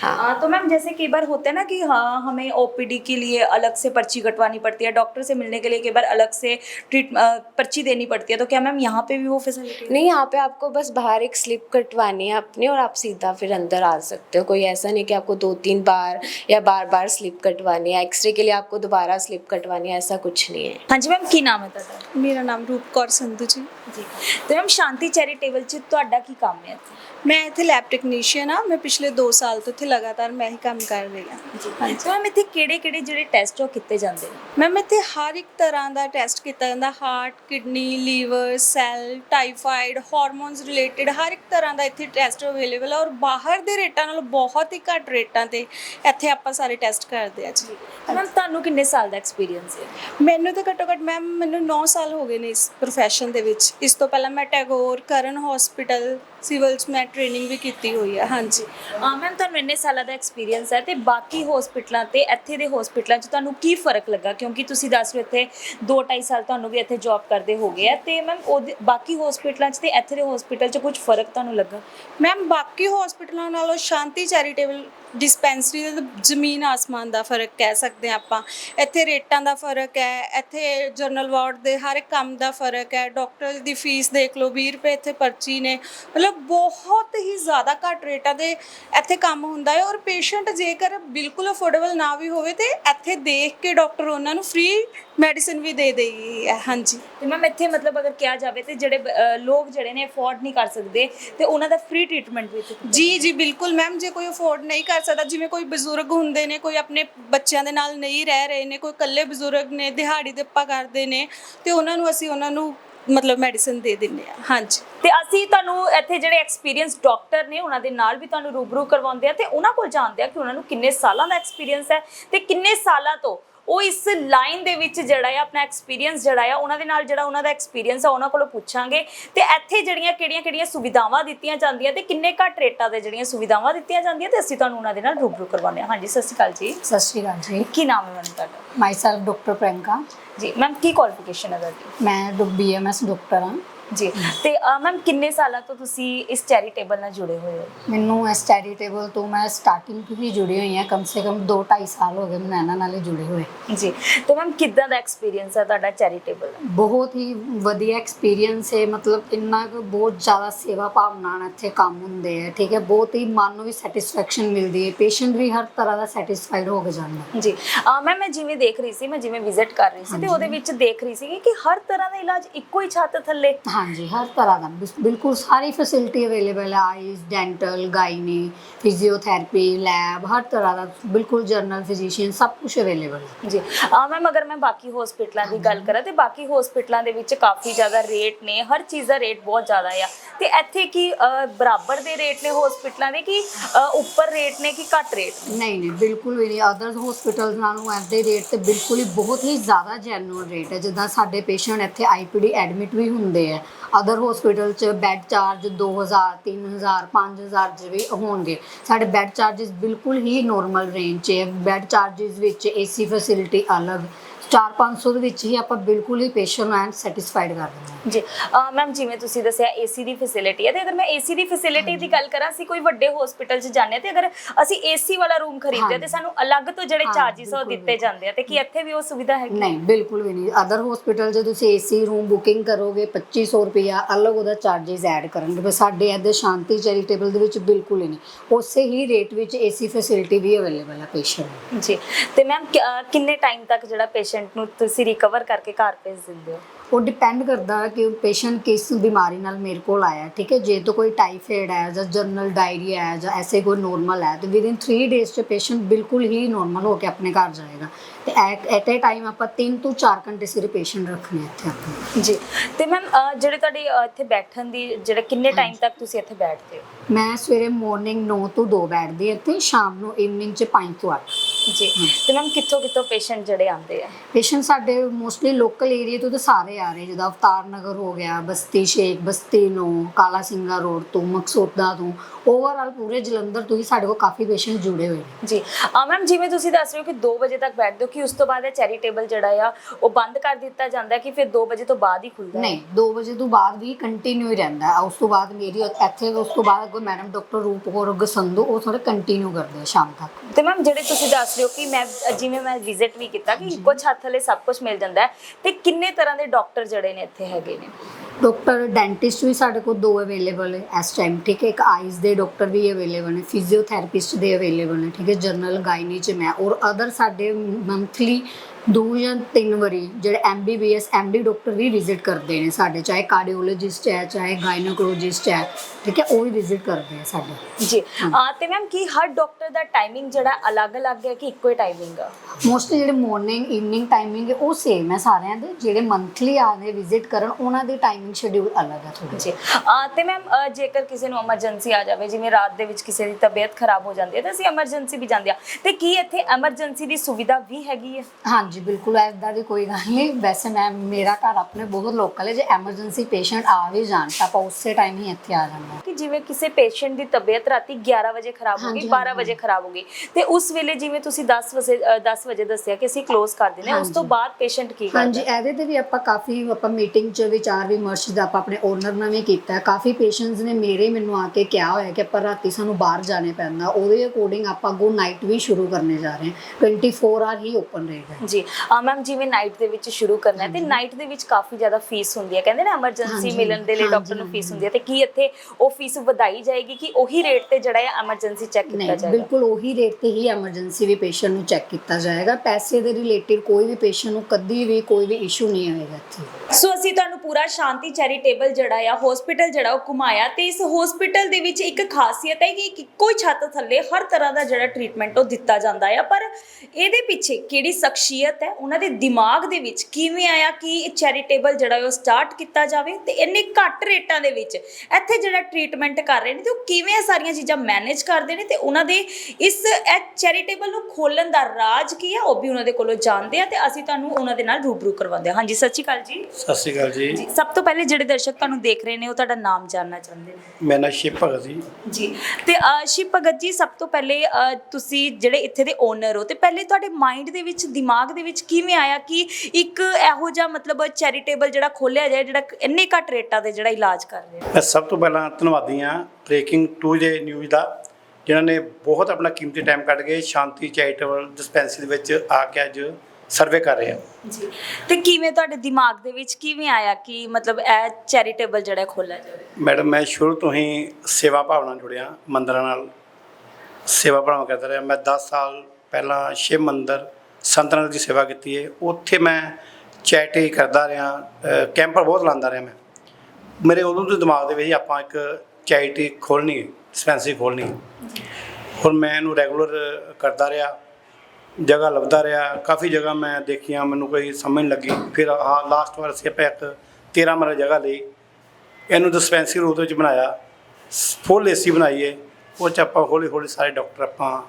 हाँ। हाँ तो मैम जैसे कई बार होता है ना कि हाँ हमें ओपीडी के लिए अलग से पर्ची कटवानी पड़ती है डॉक्टर से मिलने के लिए कई बार अलग से ट्रीट पर्ची देनी पड़ती है तो क्या मैम यहाँ पे भी वो फैसिलिटी नहीं यहाँ पे आपको बस बाहर एक स्लिप कटवानी है अपनी और आप सीधा फिर अंदर आ सकते हो। कोई ऐसा नहीं कि आपको दो तीन बार या बार बार स्लिप कटवानी है। एक्सरे के लिए आपको दोबारा स्लिप कटवानी है ऐसा कुछ नहीं है। हाँ जी मैम ਕੀ ਨਾਮ ਹੈ ਤੁਹਾਡਾ? ਮੇਰਾ ਨਾਮ ਰੂਪਕੌਰ ਸੰਧੂ ਜੀ। ਜੀ। ਤੇ ਮੈਮ ਸ਼ਾਂਤੀ ਚੈਰੀਟੇਬਲ ਚ ਤੁਹਾਡਾ ਕੀ ਕੰਮ ਹੈ ਇੱਥੇ? ਮੈਂ ਇੱਥੇ ਲੈਬ ਟੈਕਨੀਸ਼ੀਅਨ ਆ ਮੈਂ ਪਿਛਲੇ 2 ਸਾਲ ਤੋਂ ਇੱਥੇ ਲਗਾਤਾਰ ਮੈਂ ਹੀ ਕੰਮ ਕਰ ਰਹੀ ਹਾਂ। ਹਾਂਜੀ। ਮੈਮ ਇੱਥੇ ਕਿਹੜੇ ਕਿਹੜੇ ਜਿਹੜੇ ਟੈਸਟ ਉਹ ਕੀਤੇ ਜਾਂਦੇ ਨੇ? ਮੈਮ ਇੱਥੇ ਹਰ ਇੱਕ ਤਰ੍ਹਾਂ ਦਾ ਟੈਸਟ ਕੀਤਾ ਜਾਂਦਾ। Heart kidney liver cell typhoid hormones related ਹਰ ਇੱਕ ਤਰ੍ਹਾਂ ਦਾ ਇੱਥੇ ਟੈਸਟ ਅਵੇਲੇਬਲ ਹੈ ਔਰ ਬਾਹਰ ਦੇ ਰੇਟਾਂ ਨਾਲੋਂ ਬਹੁਤ ਹੀ ਘੱਟ ਰੇਟਾਂ ਤੇ ਇੱਥੇ ਆਪਾਂ ਸਾਰੇ ਟੈਸਟ ਕਰਦੇ ਆ ਜੀ। ਮੈਮ ਤੁਹਾਨੂੰ ਕਿੰਨੇ ਸਾਲ ਦਾ ਐਕਸਪੀਰੀਅੰਸ ਹੈ? ਮੈਨੂੰ ਤਾਂ ਘੱਟੋ ਘੱਟ ਮੈਮ ਮੈਨੂੰ 9 ਸਾਲ ਹੋ ਗਏ ਨੇ ਇਸ profession ਦੇ ਵਿੱਚ। ਇਸ ਤੋਂ ਪਹਿਲਾਂ ਮੈਂ ਟੈਗੋਰ ਕਰਨ ਹਸਪੀਟਲ ਸਿਵਲ 'ਚ ਮੈਂ ਟ੍ਰੇਨਿੰਗ ਵੀ ਕੀਤੀ ਹੋਈ ਹੈ ਹਾਂਜੀ। ਮੈਮ ਤੁਹਾਨੂੰ ਇੰਨੇ ਸਾਲਾਂ ਦਾ ਐਕਸਪੀਰੀਅੰਸ ਹੈ ਤੇ ਬਾਕੀ ਹਸਪੀਟਲਾਂ ਤੇ, ਇੱਥੇ ਦੇ ਹਸਪੀਟਲਾਂ 'ਚ ਤੁਹਾਨੂੰ ਕੀ ਫ਼ਰਕ ਲੱਗਾ? ਕਿਉਂਕਿ ਤੁਸੀਂ ਦੱਸ ਰਹੇ ਹੋ ਇੱਥੇ 2.5 ਸਾਲ ਤੁਹਾਨੂੰ ਵੀ ਇੱਥੇ ਜੌਬ ਕਰਦੇ ਹੋ ਗਏ ਆ ਤੇ ਮੈਮ ਉਹਦੇ ਬਾਕੀ ਹਸਪੀਟਲਾਂ 'ਚ ਤੇ ਇੱਥੇ ਦੇ ਹਸਪੀਟਲ 'ਚ ਕੁਝ ਫ਼ਰਕ ਤੁਹਾਨੂੰ ਲੱਗਾ? ਮੈਮ ਬਾਕੀ ਹਸਪੀਟਲਾਂ ਨਾਲੋਂ ਸ਼ਾਂਤੀ ਚੈਰੀਟੇਬਲ ਡਿਸਪੈਂਸਰੀ ਦਾ ਜ਼ਮੀਨ ਆਸਮਾਨ ਦਾ ਫ਼ਰਕ ਕਹਿ ਸਕਦੇ ਹਾਂ ਆਪਾਂ। ਇੱਥੇ ਰੇਟਾਂ ਦਾ ਫ਼ਰਕ ਹੈ, ਇੱਥੇ ਜਨਰਲ ਵਾਰਡ ਦੇ ਹਰ ਇੱਕ ਕੰਮ ਦਾ ਫ਼ਰਕ ਹੈ ਡਾਕਟਰ ਦੀ ਫੀਸ ਦੇਖ ਲਓ 20 ਰੁਪਏ ਇੱਥੇ ਪਰਚੀ ਨੇ। ਮਤਲਬ ਬਹੁਤ ਹੀ ਜ਼ਿਆਦਾ ਘੱਟ ਰੇਟਾਂ ਦੇ ਇੱਥੇ ਕੰਮ ਹੁੰਦਾ ਹੈ ਔਰ ਪੇਸ਼ੈਂਟ ਜੇਕਰ ਬਿਲਕੁਲ ਅਫੋਰਡੇਬਲ ਨਾ ਵੀ ਹੋਵੇ ਤੇ ਇੱਥੇ ਦੇਖ ਕੇ ਡਾਕਟਰ ਉਹਨਾਂ ਨੂੰ ਫ੍ਰੀ ਮੈਡੀਸਿਨ ਵੀ ਦੇ ਦੇਈ ਹੈ ਹਾਂਜੀ। ਤੇ ਮੈਮ ਇੱਥੇ ਮਤਲਬ ਅਗਰ ਕਿਹਾ ਜਾਵੇ ਤੇ ਜਿਹੜੇ ਅ, ਲੋਕ ਜਿਹੜੇ ਨੇ ਅਫੋਰਡ ਨਹੀਂ ਕਰ ਸਕਦੇ ਤੇ ਉਹਨਾਂ ਦਾ ਫ੍ਰੀ ਟ੍ਰੀਟਮੈਂਟ ਵੀ ਇੱਥੇ ਕੀਤਾ ਜੀ ਜੀ ਬਿਲਕੁਲ ਮੈਮ ਜੇ ਕੋਈ ਅਫੋਰਡ ਨਹੀਂ ਕਰ ਸਕਦਾ ਜਿਵੇਂ ਕੋਈ ਬਜ਼ੁਰਗ ਹੁੰਦੇ ਨੇ ਕੋਈ ਆਪਣੇ ਬੱਚਿਆਂ ਦੇ ਨਾਲ ਨਹੀਂ ਰਹਿ ਰਹੇ ਨੇ ਕੋਈ ਇਕੱਲੇ ਬਜ਼ੁਰਗ ਨੇ ਦਿਹਾੜੀ ਦੱਪਾ ਕਰਦੇ ਨੇ ਤੇ ਉਹਨਾਂ ਨੂੰ ਅਸੀਂ ਉਹਨਾਂ ਨੂੰ ਮਤਲਬ ਮੈਡੀਸਿਨ ਦੇ ਦਿੰਦੇ ਆ। ਹਾਂਜੀ। ਤੇ ਅਸੀਂ ਤੁਹਾਨੂੰ ਇੱਥੇ ਜਿਹੜੇ ਐਕਸਪੀਰੀਅੰਸ ਡਾਕਟਰ ਨੇ ਉਹਨਾਂ ਦੇ ਨਾਲ ਵੀ ਤੁਹਾਨੂੰ ਰੂਬਰੂ ਕਰਵਾਉਂਦੇ ਆ ਤੇ ਉਹਨਾਂ ਕੋਲ ਜਾਣਦੇ ਆ ਕਿ ਉਹਨਾਂ ਨੂੰ ਕਿੰਨੇ ਸਾਲਾਂ ਦਾ ਐਕਸਪੀਰੀਅੰਸ ਹੈ ਤੇ ਕਿੰਨੇ ਸਾਲਾਂ ਤੋਂ ਉਹ ਇਸ ਲਾਈਨ ਦੇ ਵਿੱਚ ਜਿਹੜਾ ਆ ਆਪਣਾ ਐਕਸਪੀਰੀਅੰਸ ਜਿਹੜਾ ਆ ਉਹਨਾਂ ਦੇ ਨਾਲ ਜਿਹੜਾ ਉਹਨਾਂ ਦਾ ਐਕਸਪੀਰੀਅੰਸ ਆ ਉਹਨਾਂ ਕੋਲੋਂ ਪੁੱਛਾਂਗੇ ਤੇ ਇੱਥੇ ਜਿਹੜੀਆਂ ਕਿਹੜੀਆਂ ਕਿਹੜੀਆਂ ਸੁਵਿਧਾਵਾਂ ਦਿੱਤੀਆਂ ਜਾਂਦੀਆਂ ਤੇ ਕਿੰਨੇ ਘੱਟ ਰੇਟਾਂ ਦੇ ਜਿਹੜੀਆਂ ਸੁਵਿਧਾਵਾਂ ਦਿੱਤੀਆਂ ਜਾਂਦੀਆਂ ਤੇ ਅਸੀਂ ਤੁਹਾਨੂੰ ਉਹਨਾਂ ਦੇ ਨਾਲ ਰੂਬਰੂ ਕਰਵਾਉਂਦੇ ਹਾਂ ਹਾਂਜੀ ਸਤਿ ਸ਼੍ਰੀ ਅਕਾਲ ਜੀ। ਸਤਿ ਸ਼੍ਰੀ ਅਕਾਲ ਜੀ। ਕੀ ਨਾਮ ਹੈ ਮੈਮ ਤੁਹਾਡਾ? ਮਾਈ ਸੈਲਫ ਡਾਕਟਰ ਪ੍ਰਿਯੰਕਾ ਜੀ ਮੈਮ ਕੀ ਕੁਆਲੀਫਿਕੇਸ਼ਨ ਹੈ ਤੁਹਾਡੀ? ਮੈਂ ਬੀਐਮਐਸ ਡਾਕਟਰ ਹਾਂ। ਜੀ। ਤੇ ਮੈਮ ਕਿੰਨੇ ਸਾਲਾਂ ਤੋਂ ਤੁਸੀਂ ਇਸ ਚੈਰੀਟੇਬਲ ਨਾਲ ਜੁੜੇ ਹੋਏ ਹੋ? ਮੈਨੂੰ ਇਸ ਚੈਰੀਟੇਬਲ ਤੋਂ ਮੈਂ ਸਟਾਰਟਿੰਗ ਤੋਂ ਹੀ ਜੁੜੀ ਹੋਈ ਹਾਂ। ਕਮ ਸੇ ਕਮ 2.5 ਸਾਲ ਹੋ ਗਏ ਮੈਨੂੰ ਇਹਨਾਂ ਨਾਲ ਹੀ ਜੁੜੇ ਹੋਏ। ਜੀ। ਤੇ ਮੈਮ ਕਿੱਦਾਂ ਦਾ ਐਕਸਪੀਰੀਅੰਸ ਹੈ ਤੁਹਾਡਾ ਚੈਰੀਟੇਬਲ ਬਹੁਤ ਹੀ ਵਧੀਆ ਐਕਸਪੀਰੀਅੰਸ ਹੈ। ਮਤਲਬ ਇੰਨਾ ਕੁ ਬਹੁਤ ਜ਼ਿਆਦਾ ਸੇਵਾ ਭਾਵਨਾ ਨਾਲ ਇੱਥੇ ਕੰਮ ਹੁੰਦੇ ਹੈ ਠੀਕ ਹੈ? ਬਹੁਤ ਹੀ ਮਨ ਨੂੰ ਵੀ ਸੈਟੀਸਫੈਕਸ਼ਨ ਮਿਲਦੀ ਹੈ। ਪੇਸ਼ੈਂਟ ਵੀ ਹਰ ਤਰ੍ਹਾਂ ਦਾ ਸੈਟੀਸਫਾਈਡ ਹੋ ਕੇ ਜਾਂਦਾ ਜੀ। ਮੈਮ ਮੈਂ ਜਿਵੇਂ ਦੇਖ ਰਹੀ ਸੀ ਮੈਂ ਜਿਵੇਂ ਵਿਜ਼ਿਟ ਕਰ ਰਹੀ ਸੀ ਤੇ ਉਹਦੇ ਵਿੱਚ ਦੇਖ ਰਹੀ ਸੀ ਕਿ ਹਰ ਤਰ੍ਹਾਂ ਦਾ ਇਲਾਜ ਇੱਕੋ ਹੀ ਛੱਤ ਥੱਲੇ ਹਾਂਜੀ ਹਰ ਤਰ੍ਹਾਂ ਦਾ। ਬਿਸ- ਬਿਲਕੁਲ ਸਾਰੀ ਫੈਸਿਲਿਟੀ ਅਵੇਲੇਬਲ ਹੈ eyes dental gynae physiotherapy lab ਹਰ ਤਰ੍ਹਾਂ ਦਾ ਬਿਲਕੁਲ ਜਨਰਲ ਫਿਜ਼ੀਸ਼ੀਅਨ ਸਭ ਕੁਝ ਅਵੇਲੇਬਲ ਹੈ ਜੀ। ਮੈਮ ਅਗਰ ਮੈਂ ਬਾਕੀ ਹਸਪੀਟਲਾਂ ਦੀ ਗੱਲ ਕਰਾਂ ਤੇ ਬਾਕੀ ਹਸਪੀਟਲਾਂ ਦੇ ਵਿੱਚ ਕਾਫੀ ਜ਼ਿਆਦਾ ਰੇਟ ਨੇ ਹਰ ਚੀਜ਼ ਦਾ ਰੇਟ ਬਹੁਤ ਜ਼ਿਆਦਾ ਆ। ਤੇ ਇੱਥੇ ਕੀ ਬਰਾਬਰ ਦੇ ਰੇਟ ਨੇ ਹਸਪੀਟਲਾਂ ਦੇ ਕਿ ਉੱਪਰ ਰੇਟ ਨੇ ਕਿ ਘੱਟ ਰੇਟ ਨਹੀਂ ਨਹੀਂ ਬਿਲਕੁਲ ਵੀ ਨਹੀਂ। ਅਦਰ ਹਸਪੀਟਲਸ ਨਾਲੋਂ ਐਦੇ ਰੇਟ ਤੇ ਬਿਲਕੁਲ ਹੀ ਬਹੁਤ ਹੀ ਜ਼ਿਆਦਾ ਜੈਨੂਅਲ ਰੇਟ ਹੈ। ਜਿੱਦਾਂ ਸਾਡੇ ਪੇਸ਼ੈਂਟ ਇੱਥੇ ਆਈਪੀਡੀ ਐਡਮਿਟ ਵੀ ਹੁੰਦੇ ਆ। ਅਦਰ ਹਸਪੀਟਲ ਚ ਬੈੱਡ ਚਾਰਜ 2000 3000 5000 ਜਿਵੇਂ ਹੋਣਗੇ। ਸਾਡੇ ਬੈੱਡ ਚਾਰजेस ਬਿਲਕੁਲ ਹੀ ਨੋਰਮਲ ਰੇਂਜ 'ਚ ਹੈ। ਬੈੱਡ ਚਾਰजेस ਵਿੱਚ ਏਸੀ ਫੈਸਿਲਿਟੀ ਅਲੱਗ 4-500 ਦੇ ਵਿੱਚ ਹੀ ਆਪਾਂ ਬਿਲਕੁਲ ਹੀ ਪੇਸ਼ੈਂਟ ਨੂੰ ਐਂਡ ਸੈਟੀਸਫਾਈਡ ਕਰ ਦਿੰਦੇ ਹਾਂ। ਜੀ ਮੈਮ ਜਿਵੇਂ ਤੁਸੀਂ ਦੱਸਿਆ ਏਸੀ ਦੀ ਫੈਸਿਲਿਟੀ ਹੈ ਤੇ ਅਗਰ ਮੈਂ ਏਸੀ ਦੀ ਫੈਸਿਲਿਟੀ ਦੀ ਗੱਲ ਕਰਾਂ ਅਸੀਂ ਕੋਈ ਵੱਡੇ ਹਸਪੀਟਲ 'ਚ ਜਾਂਦੇ ਹਾਂ ਤੇ ਅਗਰ ਅਸੀਂ ਏਸੀ ਵਾਲਾ ਰੂਮ ਖਰੀਦਦੇ ਤੇ ਸਾਨੂੰ ਅਲੱਗ ਤੋਂ ਜਿਹੜੇ ਚਾਰजेस ਉਹ ਦਿੱਤੇ ਜਾਂਦੇ ਆ ਤੇ ਕੀ ਇੱਥੇ ਵੀ ਉਹ ਸੁਵਿਧਾ ਹੈ ਨਹੀਂ ਬਿਲਕੁਲ ਵੀ ਨਹੀਂ। ਅਦਰ ਹਸਪੀਟਲ 'ਚ ਤੁਸੀਂ ਏਸੀ ਰੂਮ ਬੁਕਿੰਗ ਕਰੋਗੇ 2500 ਰੁਪਿਆ ਅਲੱਗ ਉਹਦਾ ਚਾਰजेस ਐਡ ਕਰਨਗੇ। ਪਰ ਸਾਡੇ ਇੱਧਰ ਸ਼ਾਂਤੀ ਚੈਰੀਟੇਬਲ ਦੇ ਵਿੱਚ ਬਿਲਕੁਲ ਹੀ ਨਹੀਂ। ਉਸੇ ਹੀ ਰੇਟ ਵਿੱਚ ਏਸੀ ਫੈਸਿਲਿਟੀ ਵੀ ਅਵੇਲੇਬਲ ਹੈ ਪੇਸ਼ੈਂਟ ਜੀ ਤੇ ਮੈਮ ਕਿੰਨੇ ਟਾਈਮ ਤੱਕ ਜਿਹੜਾ ਪੇਸ਼ੈਂਟ ਨੂੰ ਤੁਸੀਂ ਰਿਕਵਰ ਕਰਕੇ ਘਰ ਭੇਜ ਦਿੰਦੇ ਹੋ? ਉਹ ਡਿਪੈਂਡ ਕਰਦਾ ਕਿ ਪੇਸ਼ੈਂਟ ਕਿਸ ਬਿਮਾਰੀ ਨਾਲ ਮੇਰੇ ਕੋਲ ਆਇਆ ਠੀਕ ਹੈ? ਜੇ ਤਾਂ ਕੋਈ ਟਾਈਫਾਇਡ ਹੈ ਜਾਂ ਜਨਰਲ ਡਾਇਰੀਆ ਹੈ ਜਾਂ ਐਸੇ ਕੋਈ ਨੋਰਮਲ ਹੈ, ਤਾਂ ਵਿਦਿਨ 3 ਡੇਜ਼ 'ਚ ਪੇਸ਼ੈਂਟ ਬਿਲਕੁਲ ਹੀ ਨੋਰਮਲ ਹੋ ਕੇ ਆਪਣੇ ਘਰ ਜਾਏਗਾ। ਤੇ ਐਟ ਏ ਟਾਈਮ ਆਪਾਂ 3 ਤੋਂ 4 ਘੰਟੇ ਸਿਰ ਪੇਸ਼ੈਂਟ ਰੱਖਣੇ ਇੱਥੇ ਆਪਣੇ ਜੀ। ਤੇ ਮੈਮ ਜਿਹੜੇ ਤੁਹਾਡੇ ਅ, ਇੱਥੇ ਬੈਠਣ ਦੀ ਜਿਹੜੇ ਕਿੰਨੇ ਟਾਈਮ ਤੱਕ ਤੁਸੀਂ ਇੱਥੇ ਬੈਠਦੇ ਹੋ? ਮੈਂ ਸਵੇਰੇ ਮਾਰਨਿੰਗ 9 ਤੋਂ 2 ਬੈਠਦੀ ਹਾਂ ਇੱਥੇ ਸ਼ਾਮ ਨੂੰ ਇਵਨਿੰਗ 'ਚ 5 ਤੋਂ 8 ਜੀ। ਤੇ ਮੈਮ ਕਿੱਥੋਂ ਕਿੱਥੋਂ ਪੇਸ਼ੈਂਟ ਜਿਹੜੇ ਆਉਂਦੇ ਆ? ਪੇਸ਼ੈਂਟ ਸਾਡੇ ਮੋਸਟਲੀ ਲੋਕਲ ਏਰੀਆ ਤੋਂ ਤਾਂ ਸਾਰੇ ਆ ਰਹੇ ਜਿੱਦਾਂ ਅਵਤਾਰ ਨਗਰ ਹੋ ਗਿਆ ਬਸਤੀ ਸ਼ੇਖ ਬਸਤੀ ਨੂੰ ਕਾਲਾ ਸਿੰਘਾ ਰੋਡ ਤੋਂ ਮਕਸੂਦਾ ਤੋਂ ਓਵਰਆਲ ਪੂਰੇ ਜਲੰਧਰ ਤੋਂ ਹੀ ਸਾਡੇ ਕੋਲ ਕਾਫੀ ਪੇਸ਼ੈਂਟ ਜੁੜੇ ਹੋਏ ਨੇ। ਜੀ। ਮੈਮ ਜਿਵੇਂ ਤੁਸੀਂ ਦੱਸ ਰਹੇ ਹੋ ਕਿ 2 ਵਜੇ ਤੱਕ ਬੈਠਦੇ ਹੋ ਕਿ ਉਸ ਤੋਂ ਬਾਅਦ ਇਹ ਚੈਰੀਟੇਬਲ ਜਿਹੜਾ ਆ ਉਹ ਬੰਦ ਕਰ ਦਿੱਤਾ ਜਾਂਦਾ ਹੈ ਕਿ ਫਿਰ 2 ਵਜੇ ਤੋਂ ਬਾਅਦ ਹੀ ਖੁੱਲਦਾ ਨਹੀਂ 2 ਵਜੇ ਤੋਂ ਬਾਅਦ ਵੀ ਕੰਟੀਨਿਊ ਹੀ ਰਹਿੰਦਾ ਉਸ ਤੋਂ ਬਾਅਦ ਮੇਰੀ ਇੱਥੇ ਉਸ ਤੋਂ ਬਾਅਦ ਕੋਈ ਮੈਡਮ ਡਾਕਟਰ ਰੂਪ ਹੋਰ ਗਸੰਦੋ ਉਹ ਥੋੜੇ ਕੰਟੀਨਿਊ ਕਰਦੇ ਆ ਸ਼ਾਮ ਤੱਕ। ਤੇ ਮੈਮ ਜਿਹੜੇ ਤੁਸੀਂ ਦੱਸ ਰਹੇ ਹੋ ਕਿ ਮੈਂ ਜਿਵੇਂ ਮੈਂ ਵਿਜ਼ਿਟ ਵੀ ਕੀਤਾ ਕਿ ਇੱਕੋ ਛੱਤ ਥੱਲੇ ਸਭ ਕੁਝ ਮਿਲ ਜਾਂਦਾ ਹੈ ਤੇ ਕਿੰਨੇ ਤਰ੍ਹਾਂ ਦੇ ਡਾਕਟਰ ਜਿਹੜੇ ਨੇ ਇੱਥੇ ਹੈਗੇ ਨੇ? ਡਾਕਟਰ ਡੈਂਟਿਸਟ ਵੀ ਸਾਡੇ ਕੋਲ ਦੋ ਅਵੇਲੇਬਲ ਹੈ ਇਸ ਟਾਈਮ ਠੀਕ ਹੈ? ਇੱਕ ਆਈਜ਼ ਦੇ ਡਾਕਟਰ ਵੀ ਅਵੇਲੇਬਲ ਨੇ, ਫਿਜ਼ੀਓਥੈਰੇਪਿਸਟ ਦੇ ਅਵੇਲੇਬਲ ਨੇ, ਠੀਕ ਹੈ ਜਨਰਲ ਗਾਇਨੀ ਚ ਮੈਂ ਔਰ ਅਦਰ ਸਾਡੇ ਮੰਥਲੀ ਦੋ ਜਾਂ ਤਿੰਨ ਵਾਰੀ ਜਿਹੜੇ ਐਮਬੀਬੀਐਸ ਐਮਡੀ ਡਾਕਟਰ ਵੀ ਵਿਜ਼ਿਟ ਕਰਦੇ ਨੇ ਸਾਡੇ ਚਾਹੇ ਕਾਰਡੀਓਲੋਜਿਸਟ ਹੈ ਚਾਹੇ ਗਾਇਨੋਕੋਲੋਜਿਸਟ ਹੈ ਠੀਕ ਹੈ ਉਹ ਵੀ ਵਿਜ਼ਿਟ ਕਰਦੇ ਆ ਸਾਡੇ। ਜੀ। ਅਹ ਤੇ ਮੈਮ ਕੀ ਹਰ ਡਾਕਟਰ ਦਾ ਟਾਈਮਿੰਗ ਜਿਹੜਾ ਅਲੱਗ-ਅਲੱਗ ਹੈ ਕਿ ਇੱਕੋ ਹੀ ਟਾਈਮਿੰਗ ਆ? ਮੋਸਟਲੀ ਜਿਹੜੇ ਮਾਰਨਿੰਗ ਈਵਨਿੰਗ ਟਾਈਮਿੰਗ ਹੈ ਉਹ ਸੇਮ ਹੈ ਸਾਰਿਆਂ ਦੇ। ਜਿਹੜੇ ਮੰਥਲੀ ਆਉਂਦੇ ਵਿਜ਼ਿਟ ਕਰਨ ਉਹਨਾਂ ਦੀ ਟਾਈਮਿੰਗ ਸ਼ਡਿਊਲ ਅਲੱਗ ਹੈ ਥੋੜੀ ਜੀ। ਅਹ ਤੇ ਮੈਮ ਜੇਕਰ ਕਿਸੇ ਨੂੰ ਐਮਰਜੈਂਸੀ ਆ ਜਾਵੇ ਜਿਵੇਂ ਰਾਤ ਦੇ ਵਿੱਚ ਕਿਸੇ ਦੀ ਤਬੀਅਤ ਖਰਾਬ ਹੋ ਜਾਂਦੀ ਹੈ ਤਾਂ ਅਸੀਂ ਐਮਰਜੈਂਸੀ ਵੀ ਜਾਂਦੇ ਆ। ਤੇ ਕੀ ਇੱਥੇ ਐਮਰਜੈਂਸੀ ਦੀ ਸੁਵਿਧਾ ਵੀ ਹੈਗੀ ਹੈ? ਹਾਂਜੀ ਬਿਲਕੁਲ ਐਦਾਂ ਦੀ ਕੋਈ ਗੱਲ ਨਹੀਂ। ਵੈਸੇ ਮੈਂ ਮੇਰਾ ਘਰ ਆਪਣੇ ਬਹੁਤ ਲੋਕਲ ਹੈ। ਜੇ ਐਮਰਜੈਂਸੀ ਪੇਸ਼ੈਂਟ ਆ ਵੀ ਜਾਣ ਤਾਂ ਆਪਾਂ ਉਸੇ ਟਾਈਮ ਹੀ ਇੱਥੇ ਆ ਜਾਂਦੇ ਹਾਂ। ਕਿ ਜਿਵੇਂ ਕਿਸੇ ਪੇਸ਼ੈਂਟ ਦੀ ਤਬੀਅਤ ਰਾਤੀ 11 ਵਜੇ ਖਰਾਬ ਹੋ ਗਈ ਹਾਂਜੀ, 12 ਹਾਂਜੀ। ਵਜੇ ਖਰਾਬ ਹੋ ਗਈ ਤੇ ਉਸ ਵੇਲੇ ਜਿਵੇਂ ਤੁਸੀਂ 10 ਵਜੇ ਅ, 10 ਵਜੇ ਦੱਸਿਆ ਕਿ ਅਸੀਂ ਕਲੋਜ਼ ਕਰ ਦਿੰਦੇ ਹਾਂ ਉਸ ਤੋਂ। ਬਾਅਦ ਪੇਸ਼ੈਂਟ ਕੀ ਕਰਦਾ? ਹਾਂਜੀ ਇਹਦੇ ਤੇ ਵੀ ਆਪਾਂ ਕਾਫੀ ਆਪਾਂ ਮੀਟਿੰਗ 'ਚ ਵਿਚਾਰ ਵਿਮਰਸ਼ ਦਾ ਆਪਾਂ ਆਪਣੇ ਓਨਰ ਨਾਲ ਵੀ ਕੀਤਾ ਹੈ। ਕਾਫੀ ਪੇਸ਼ੈਂਟਸ ਨੇ ਮੇਰੇ ਮੈਨੂੰ ਆ ਕੇ ਕਿਹਾ ਹੋਇਆ ਕਿ ਆਪਾਂ ਰਾਤੀ ਸਾਨੂੰ ਬਾਹਰ ਜਾਣੇ ਪੈਂਦਾ। ਉਹਦੇ ਅਕੋਰਡਿੰਗ ਆਪਾਂ ਅੱਗੋਂ ਨਾਈਟ ਵੀ ਸ਼ੁਰੂ ਕਰਨੇ ਜਾ ਰਹੇ ਹਾਂ। 24 ਆਰ ਹੀ ਓਪਨ ਰਹੇਗਾ। ਜੀ। ਮੈਮ ਜਿਵੇਂ ਨਾਈਟ ਦੇ ਵਿੱਚ ਸ਼ੁਰੂ ਕਰਨਾ ਹੈ ਤੇ ਨਾਈਟ ਦੇ ਵਿੱਚ ਕਾਫੀ ਜ਼ਿਆਦਾ ਫੀਸ ਹੁੰਦੀ ਹੈ। ਕਹਿੰਦੇ ਨਾ ਐਮਰਜੈਂਸੀ ਮਿਲਣ ਦੇ ਲਈ ਡਾਕਟਰ ਨੂੰ ਫੀਸ ਹੁੰਦੀ ਹੈ। ਤੇ ਕੀ ਇੱਥੇ ਉਹ ਫੀਸ ਵਧਾਈ ਜਾਏਗੀ ਕਿ ਉਹੀ ਰੇਟ ਤੇ ਜਿਹੜਾ ਹੈ ਐਮਰਜੈਂਸੀ ਚੈੱਕ ਕੀਤਾ ਨਹੀਂ ਜਾਏਗਾ? ਬਿਲਕੁਲ ਉਹੀ ਰੇਟ ਤੇ ਹੀ ਐਮਰਜੈਂਸੀ ਵੀ ਪੇਸ਼ੈਂਟ ਨੂੰ ਚੈੱਕ ਕੀਤਾ ਜਾਏਗਾ। ਪੈਸੇ ਦੇ ਰਿਲੇਟਡ ਕੋਈ ਵੀ ਪੇਸ਼ੈਂਟ ਨੂੰ ਕਦੀ ਵੀ ਕੋਈ ਵੀ ਇਸ਼ੂ ਨਹੀਂ ਆਏਗਾ ਇੱਥੇ। ਸੋ ਅਸੀਂ ਤੁਹਾਨੂੰ ਪੂਰਾ ਸ਼ਾਂਤੀ ਚੈਰੀਟੇਬਲ ਜਿਹੜਾ ਆ ਹਸਪੀਟਲ ਜਿਹੜਾ ਉਹ ਘੁਮਾਇਆ ਤੇ ਇਸ ਹਸਪੀਟਲ ਦੇ ਵਿੱਚ ਇੱਕ ਖਾਸੀਅਤ ਹੈ ਕਿ ਹੀ ਛੱਤ ਥੱਲੇ ਹਰ ਤਰ੍ਹਾਂ ਦਾ ਜਿਹੜਾ ਟ੍ਰੀਟਮੈਂਟ ਉਹ ਦਿੱਤਾ ਜਾਂਦਾ ਆ। ਪਰ ਇਹਦੇ ਪਿੱਛੇ ਕਿਹੜੀ ਸ਼ਖਸੀਅਤ ਹੈ ਉਹਨਾਂ ਦੇ ਦਿਮਾਗ ਦੇ ਵਿੱਚ ਕਿਵੇਂ ਆਇਆ ਕਿ ਚੈਰੀਟੇਬਲ ਜਿਹੜਾ ਉਹ ਸਟਾਰਟ ਕੀਤਾ ਜਾਵੇ ਤੇ ਇੰਨੇ ਘੱਟ ਰੇਟਾਂ ਦੇ ਵਿੱਚ ਇੱਥੇ ਜਿਹੜਾ ਟ੍ਰੀਟਮੈਂਟ ਕਰ ਰਹੇ ਨੇ ਤੇ ਉਹ ਕਿਵੇਂ ਇਹ ਸਾਰੀਆਂ ਚੀਜ਼ਾਂ ਮੈਨੇਜ ਕਰਦੇ ਨੇ ਤੇ ਉਹਨਾਂ ਦੇ ਇਸ ਚੈਰੀਟੇਬਲ ਨੂੰ ਖੋਲਣ ਦਾ ਰਾਜ ਕੀ ਹੈ ਉਹ ਵੀ ਉਹਨਾਂ ਦੇ ਕੋਲੋਂ ਜਾਣਦੇ ਆ ਤੇ ਅਸੀਂ ਤੁਹਾਨੂੰ ਉਹਨਾਂ ਦੇ ਨਾਲ ਰੂਬਰੂ ਕਰਵਾਉਂਦੇ ਹਾਂ। ਹਾਂਜੀ ਸਤਿ ਸ਼੍ਰੀ ਅਕਾਲ ਜੀ। ਸਤਿ ਸ਼੍ਰੀ ਅਕਾਲ ਜੀ। ਜੀ ਸਭ ਤੋਂ ਪਹਿਲੇ ਜਿਹੜੇ ਦਰਸ਼ਕ ਤੁਹਾਨੂੰ ਦੇਖ ਰਹੇ ਨੇ ਉਹ ਤੁਹਾਡਾ ਨਾਮ ਜਾਨਣਾ ਚਾਹੁੰਦੇ ਨੇ। ਮੇਰਾ ਨਾਮ ਸ਼ਿਵ ਭਗਤ ਜੀ। ਜੀ ਤੇ ਸ਼ਿਵ ਭਗਤ ਜੀ ਸਭ ਤੋਂ ਪਹਿਲੇ ਤੁਸੀਂ ਜਿਹੜੇ ਇੱਥੇ ਦੇ ਓਨਰ ਹੋ ਤੇ ਪਹਿਲੇ ਤੁਹਾਡੇ ਮਾਈਂਡ ਦੇ ਵਿੱਚ ਦਿਮਾਗ ਦੇ ਵਿੱਚ ਕਿਵੇਂ ਆਇਆ? ਕਿ ਇੱਕ ਇਹੋ ਜਿਹਾ ਮਤਲਬ ਚੈਰੀਟੇਬਲ ਜਿਹੜਾ ਖੋਲਿਆ ਜਾਏ ਜਿਹੜਾ ਇੰਨੇ ਘੱਟ ਰੇਟਾਂ ਤੇ ਜਿਹੜਾ ਇਲਾਜ ਕਰ ਰਿਹਾ? ਮੈਂ ਸਭ ਤੋਂ ਪਹਿਲਾਂ ਧੰਨਵਾਦੀ ਹਾਂ ਬ੍ਰੇਕਿੰਗ ਟੂਡੇ ਨਿਊਜ਼ ਦਾ ਜਿਨ੍ਹਾਂ ਨੇ ਬਹੁਤ ਆਪਣਾ ਕੀਮਤੀ ਟਾਈਮ ਕੱਢ ਕੇ ਸ਼ਾਂਤੀ ਚੈਰੀਟੇਬਲ ਡਿਸਪੈਂਸਰੀ ਦੇ ਵਿੱਚ ਆ ਕੇ ਅੱਜ ਸਰਵੇ ਕਰ ਰਹੇ ਆ। ਜੀ। ਤੇ ਕਿਵੇਂ ਤੁਹਾਡੇ ਦਿਮਾਗ ਦੇ ਵਿੱਚ ਕਿਵੇਂ ਆਇਆ ਕਿ ਮਤਲਬ ਇਹ ਚੈਰੀਟੇਬਲ ਜਿਹੜਾ ਖੋਲਿਆ ਜਾਵੇ? ਮੈਡਮ ਮੈਂ ਸ਼ੁਰੂ ਤੋਂ ਹੀ ਸੇਵਾ ਭਾਵਨਾ ਜੁੜਿਆ ਮੰਦਰਾਂ ਨਾਲ ਸੇਵਾ ਭਾਵਨਾ ਕਰਦਾ ਰਿਹਾ। ਮੈਂ 10 ਸਾਲ ਪਹਿਲਾਂ ਸ਼ਿਵ ਮੰਦਰ ਸੰਤਨਾਂ ਦੀ ਸੇਵਾ ਕੀਤੀ ਹੈ। ਉੱਥੇ ਮੈਂ ਚੈਰਿਟੀ ਕਰਦਾ ਰਿਹਾ ਅ, ਕੈਂਪ ਬਹੁਤ ਲਾਉਂਦਾ ਰਿਹਾ ਮੈਂ। ਮੇਰੇ ਉਦੋਂ ਤੋਂ ਦਿਮਾਗ ਦੇ ਵਿੱਚ ਆਪਾਂ ਇੱਕ ਚੈਰਿਟੀ ਖੋਲਣੀ ਹੈ ਡਿਸਪੈਂਸਰੀ ਖੋਲਣੀ ਹੁਣ ਮੈਂ ਇਹਨੂੰ ਰੈਗੂਲਰ ਕਰਦਾ ਰਿਹਾ ਜਗ੍ਹਾ ਲੱਭਦਾ ਰਿਹਾ। ਕਾਫੀ ਜਗ੍ਹਾ ਮੈਂ ਦੇਖੀਆਂ ਮੈਨੂੰ ਕੋਈ ਸਮਝ ਨਹੀਂ ਲੱਗੀ। ਫਿਰ ਆਹ ਲਾਸਟ ਵਾਰ ਅਸੀਂ ਆਪਾਂ ਇੱਕ 13 ਮਰਲੇ ਜਗ੍ਹਾ ਲਈ। ਇਹਨੂੰ ਡਿਸਪੈਂਸਰੀ ਰੂਪ ਵਿੱਚ ਬਣਾਇਆ। ਫੁੱਲ ਏਸੀ ਬਣਾਈਏ। ਉਹ 'ਚ ਆਪਾਂ ਹੌਲੀ ਹੌਲੀ ਸਾਰੇ ਡਾਕਟਰ ਆਪਾਂ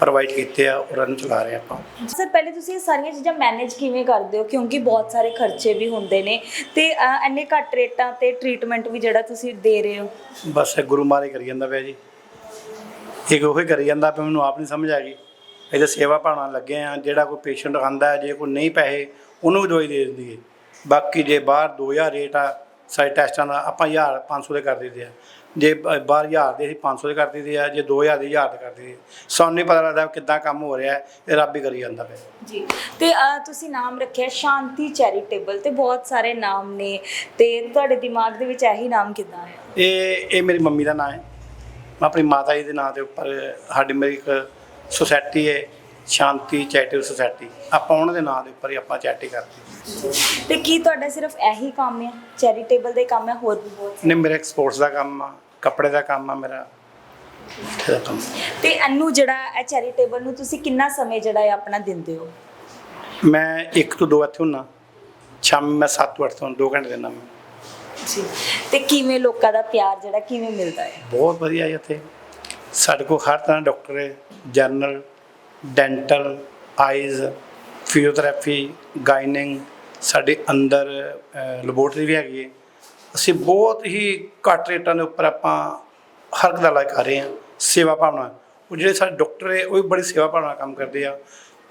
ਪ੍ਰੋਵਾਈਡ ਕੀਤੇ ਆ ਔਰ ਇਹਨੂੰ ਚਲਾ ਰਹੇ ਆਪਾਂ। ਸਰ ਪਹਿਲੇ ਤੁਸੀਂ ਇਹ ਸਾਰੀਆਂ ਚੀਜ਼ਾਂ ਮੈਨੇਜ ਕਿਵੇਂ ਕਰਦੇ ਹੋ? ਕਿਉਂਕਿ ਬਹੁਤ ਸਾਰੇ ਖਰਚੇ ਵੀ ਹੁੰਦੇ ਨੇ ਤੇ ਅਹ, ਇੰਨੇ ਘੱਟ ਰੇਟਾਂ ਤੇ ਟ੍ਰੀਟਮੈਂਟ ਵੀ ਜਿਹੜਾ ਤੁਸੀਂ ਦੇ ਰਹੇ ਹੋ? ਬਸ ਇਹ ਗੁਰੂ ਮਾਰੇ ਕਰੀ ਜਾਂਦਾ ਪਿਆ ਜੀ। ਇੱਕ ਉਹੀ ਕਰੀ ਜਾਂਦਾ ਪਿਆ ਮੈਨੂੰ ਆਪ ਨਹੀਂ ਸਮਝ ਆ ਗਈ। ਇਹਦੇ ਸੇਵਾ ਭਾਵਨਾ ਲੱਗੇ ਆ ਜਿਹੜਾ ਕੋਈ ਪੇਸ਼ੈਂਟ ਆਂਦਾ ਹੈ ਜੇ ਕੋਈ ਨਹੀਂ ਪੈਸੇ ਉਹਨੂੰ ਵੀ ਦਵਾਈ ਦੇ ਦਿੰਦੀ ਹੈ। ਬਾਕੀ ਜੇ ਬਾਹਰ 2000 ਰੇਟ ਆ ਸਾਰੇ ਟੈਸਟਾਂ ਦਾ ਆਪਾਂ 1000 500 ਦੇ ਕਰ ਦਿੰਦੇ ਆ। ਜੇ ਬ- ਬਾਹਰ 1000 ਦੇ ਅਸੀਂ 500 ਦੇ ਕਰ ਦਿੰਦੇ ਆ ਜੇ 2000 ਦੇ 1000 ਦੇ ਕਰ ਆ। ਸਾਨੂੰ ਨਹੀਂ ਪਤਾ ਲੱਗਦਾ ਕਿੱਦਾਂ ਕੰਮ ਹੋ ਰਿਹਾ ਹੈ ਇਹ ਰੱਬ ਹੀ ਕਰੀ ਜਾਂਦਾ ਪਿਆ। ਜੀ ਤੇ ਅਹ, ਤੁਸੀਂ ਨਾਮ ਰੱਖਿਆ ਸ਼ਾਂਤੀ ਚੈਰੀਟੇਬਲ ਤੇ ਬਹੁਤ ਸਾਰੇ ਨਾਮ ਨੇ ਤੇ ਤੁਹਾਡੇ ਦਿਮਾਗ ਦੇ ਵਿੱਚ ਇਹੀ ਨਾਮ ਕਿੱਦਾਂ ਆਇਆ ਇਹ ਇਹ ਮੇਰੀ ਮੰਮੀ ਦਾ ਨਾਮ ਹੈ। ਮੈਂ ਆਪਣੀ ਮਾਤਾ ਜੀ ਦੇ ਨਾਮ ਦੇ ਉੱਪਰ ਸਾਡੀ ਮੇਰੀ ਇੱਕ ਸੁਸਾਇਟੀ ਹੈ ਸ਼ਾਂਤੀ ਚੈਰੀਟੇਬਲ ਸੁਸਾਇਟੀ। ਆਪਾਂ ਉਹਨਾਂ ਦੇ ਨਾਮ ਦੇ ਉੱਪਰ ਹੀ ਆਪਾਂ ਚੈਰਿਟੀ ਕਰਦੇ ਤੇ ਕੀ ਤੁਹਾਡਾ ਸਿਰਫ ਇਹੀ ਕੰਮ ਹੈ? ਚੈਰੀਟੇਬਲ ਦੇ ਕੰਮ ਹੈ ਹੋਰ ਵੀ ਬਹੁਤ ਨੇ ਮੇਰਾ ਸਪੋਰਟਸ ਦਾ ਕੰਮ ਆ। ਕੱਪੜੇ ਦਾ ਕੰਮ ਆ ਮੇਰਾ। ਕੰਮ। ਤੇ ਇਹਨੂੰ ਜਿਹੜਾ ਇਹ ਚੈਰੀਟੇਬਲ ਨੂੰ ਤੁਸੀਂ ਕਿੰਨਾ ਸਮੇਂ ਜਿਹੜਾ ਹੈ ਆਪਣਾ ਦਿੰਦੇ ਹੋ? ਮੈਂ 1 ਤੋਂ 2 ਇੱਥੇ ਹੁੰਨਾ। ਸ਼ਾਮ ਮੈਂ 7 ਤੋਂ 8 ਤੋਂ 2 ਘੰਟੇ ਦਿੰਦਾ ਮੈਂ। ਜੀ। ਤੇ ਕਿਵੇਂ ਲੋਕਾਂ ਦਾ ਪਿਆਰ ਜਿਹੜਾ ਕਿਵੇਂ ਮਿਲਦਾ ਹੈ? ਬਹੁਤ ਵਧੀਆ ਹੈ ਇੱਥੇ। ਸਾਡੇ ਕੋਲ ਹਰ ਤਰ੍ਹਾਂ ਡਾਕਟਰ ਹੈ। ਜਨਰਲ ਡੈਂਟਲ ਆਈਜ਼ ਫਿਜ਼ੀਓਥੈਰੇਪੀ ਗਾਇਨਿੰਗ। ਸਾਡੇ ਅੰਦਰ ਲੈਬੋਰਟਰੀ ਵੀ ਹੈਗੀ ਹੈ। ਅਸੀਂ ਬਹੁਤ ਹੀ ਘੱਟ ਰੇਟਾਂ ਦੇ ਉੱਪਰ ਆਪਾਂ ਹਰ ਇੱਕ ਦਾ ਇਲਾਜ ਕਰ ਰਹੇ ਹਾਂ, ਸੇਵਾ ਭਾਵਨਾ। ਉਹ ਜਿਹੜੇ ਸਾਡੇ ਡਾਕਟਰ ਹੈ, ਉਹ ਵੀ ਬੜੀ ਸੇਵਾ ਭਾਵਨਾ ਕੰਮ ਕਰਦੇ ਆ।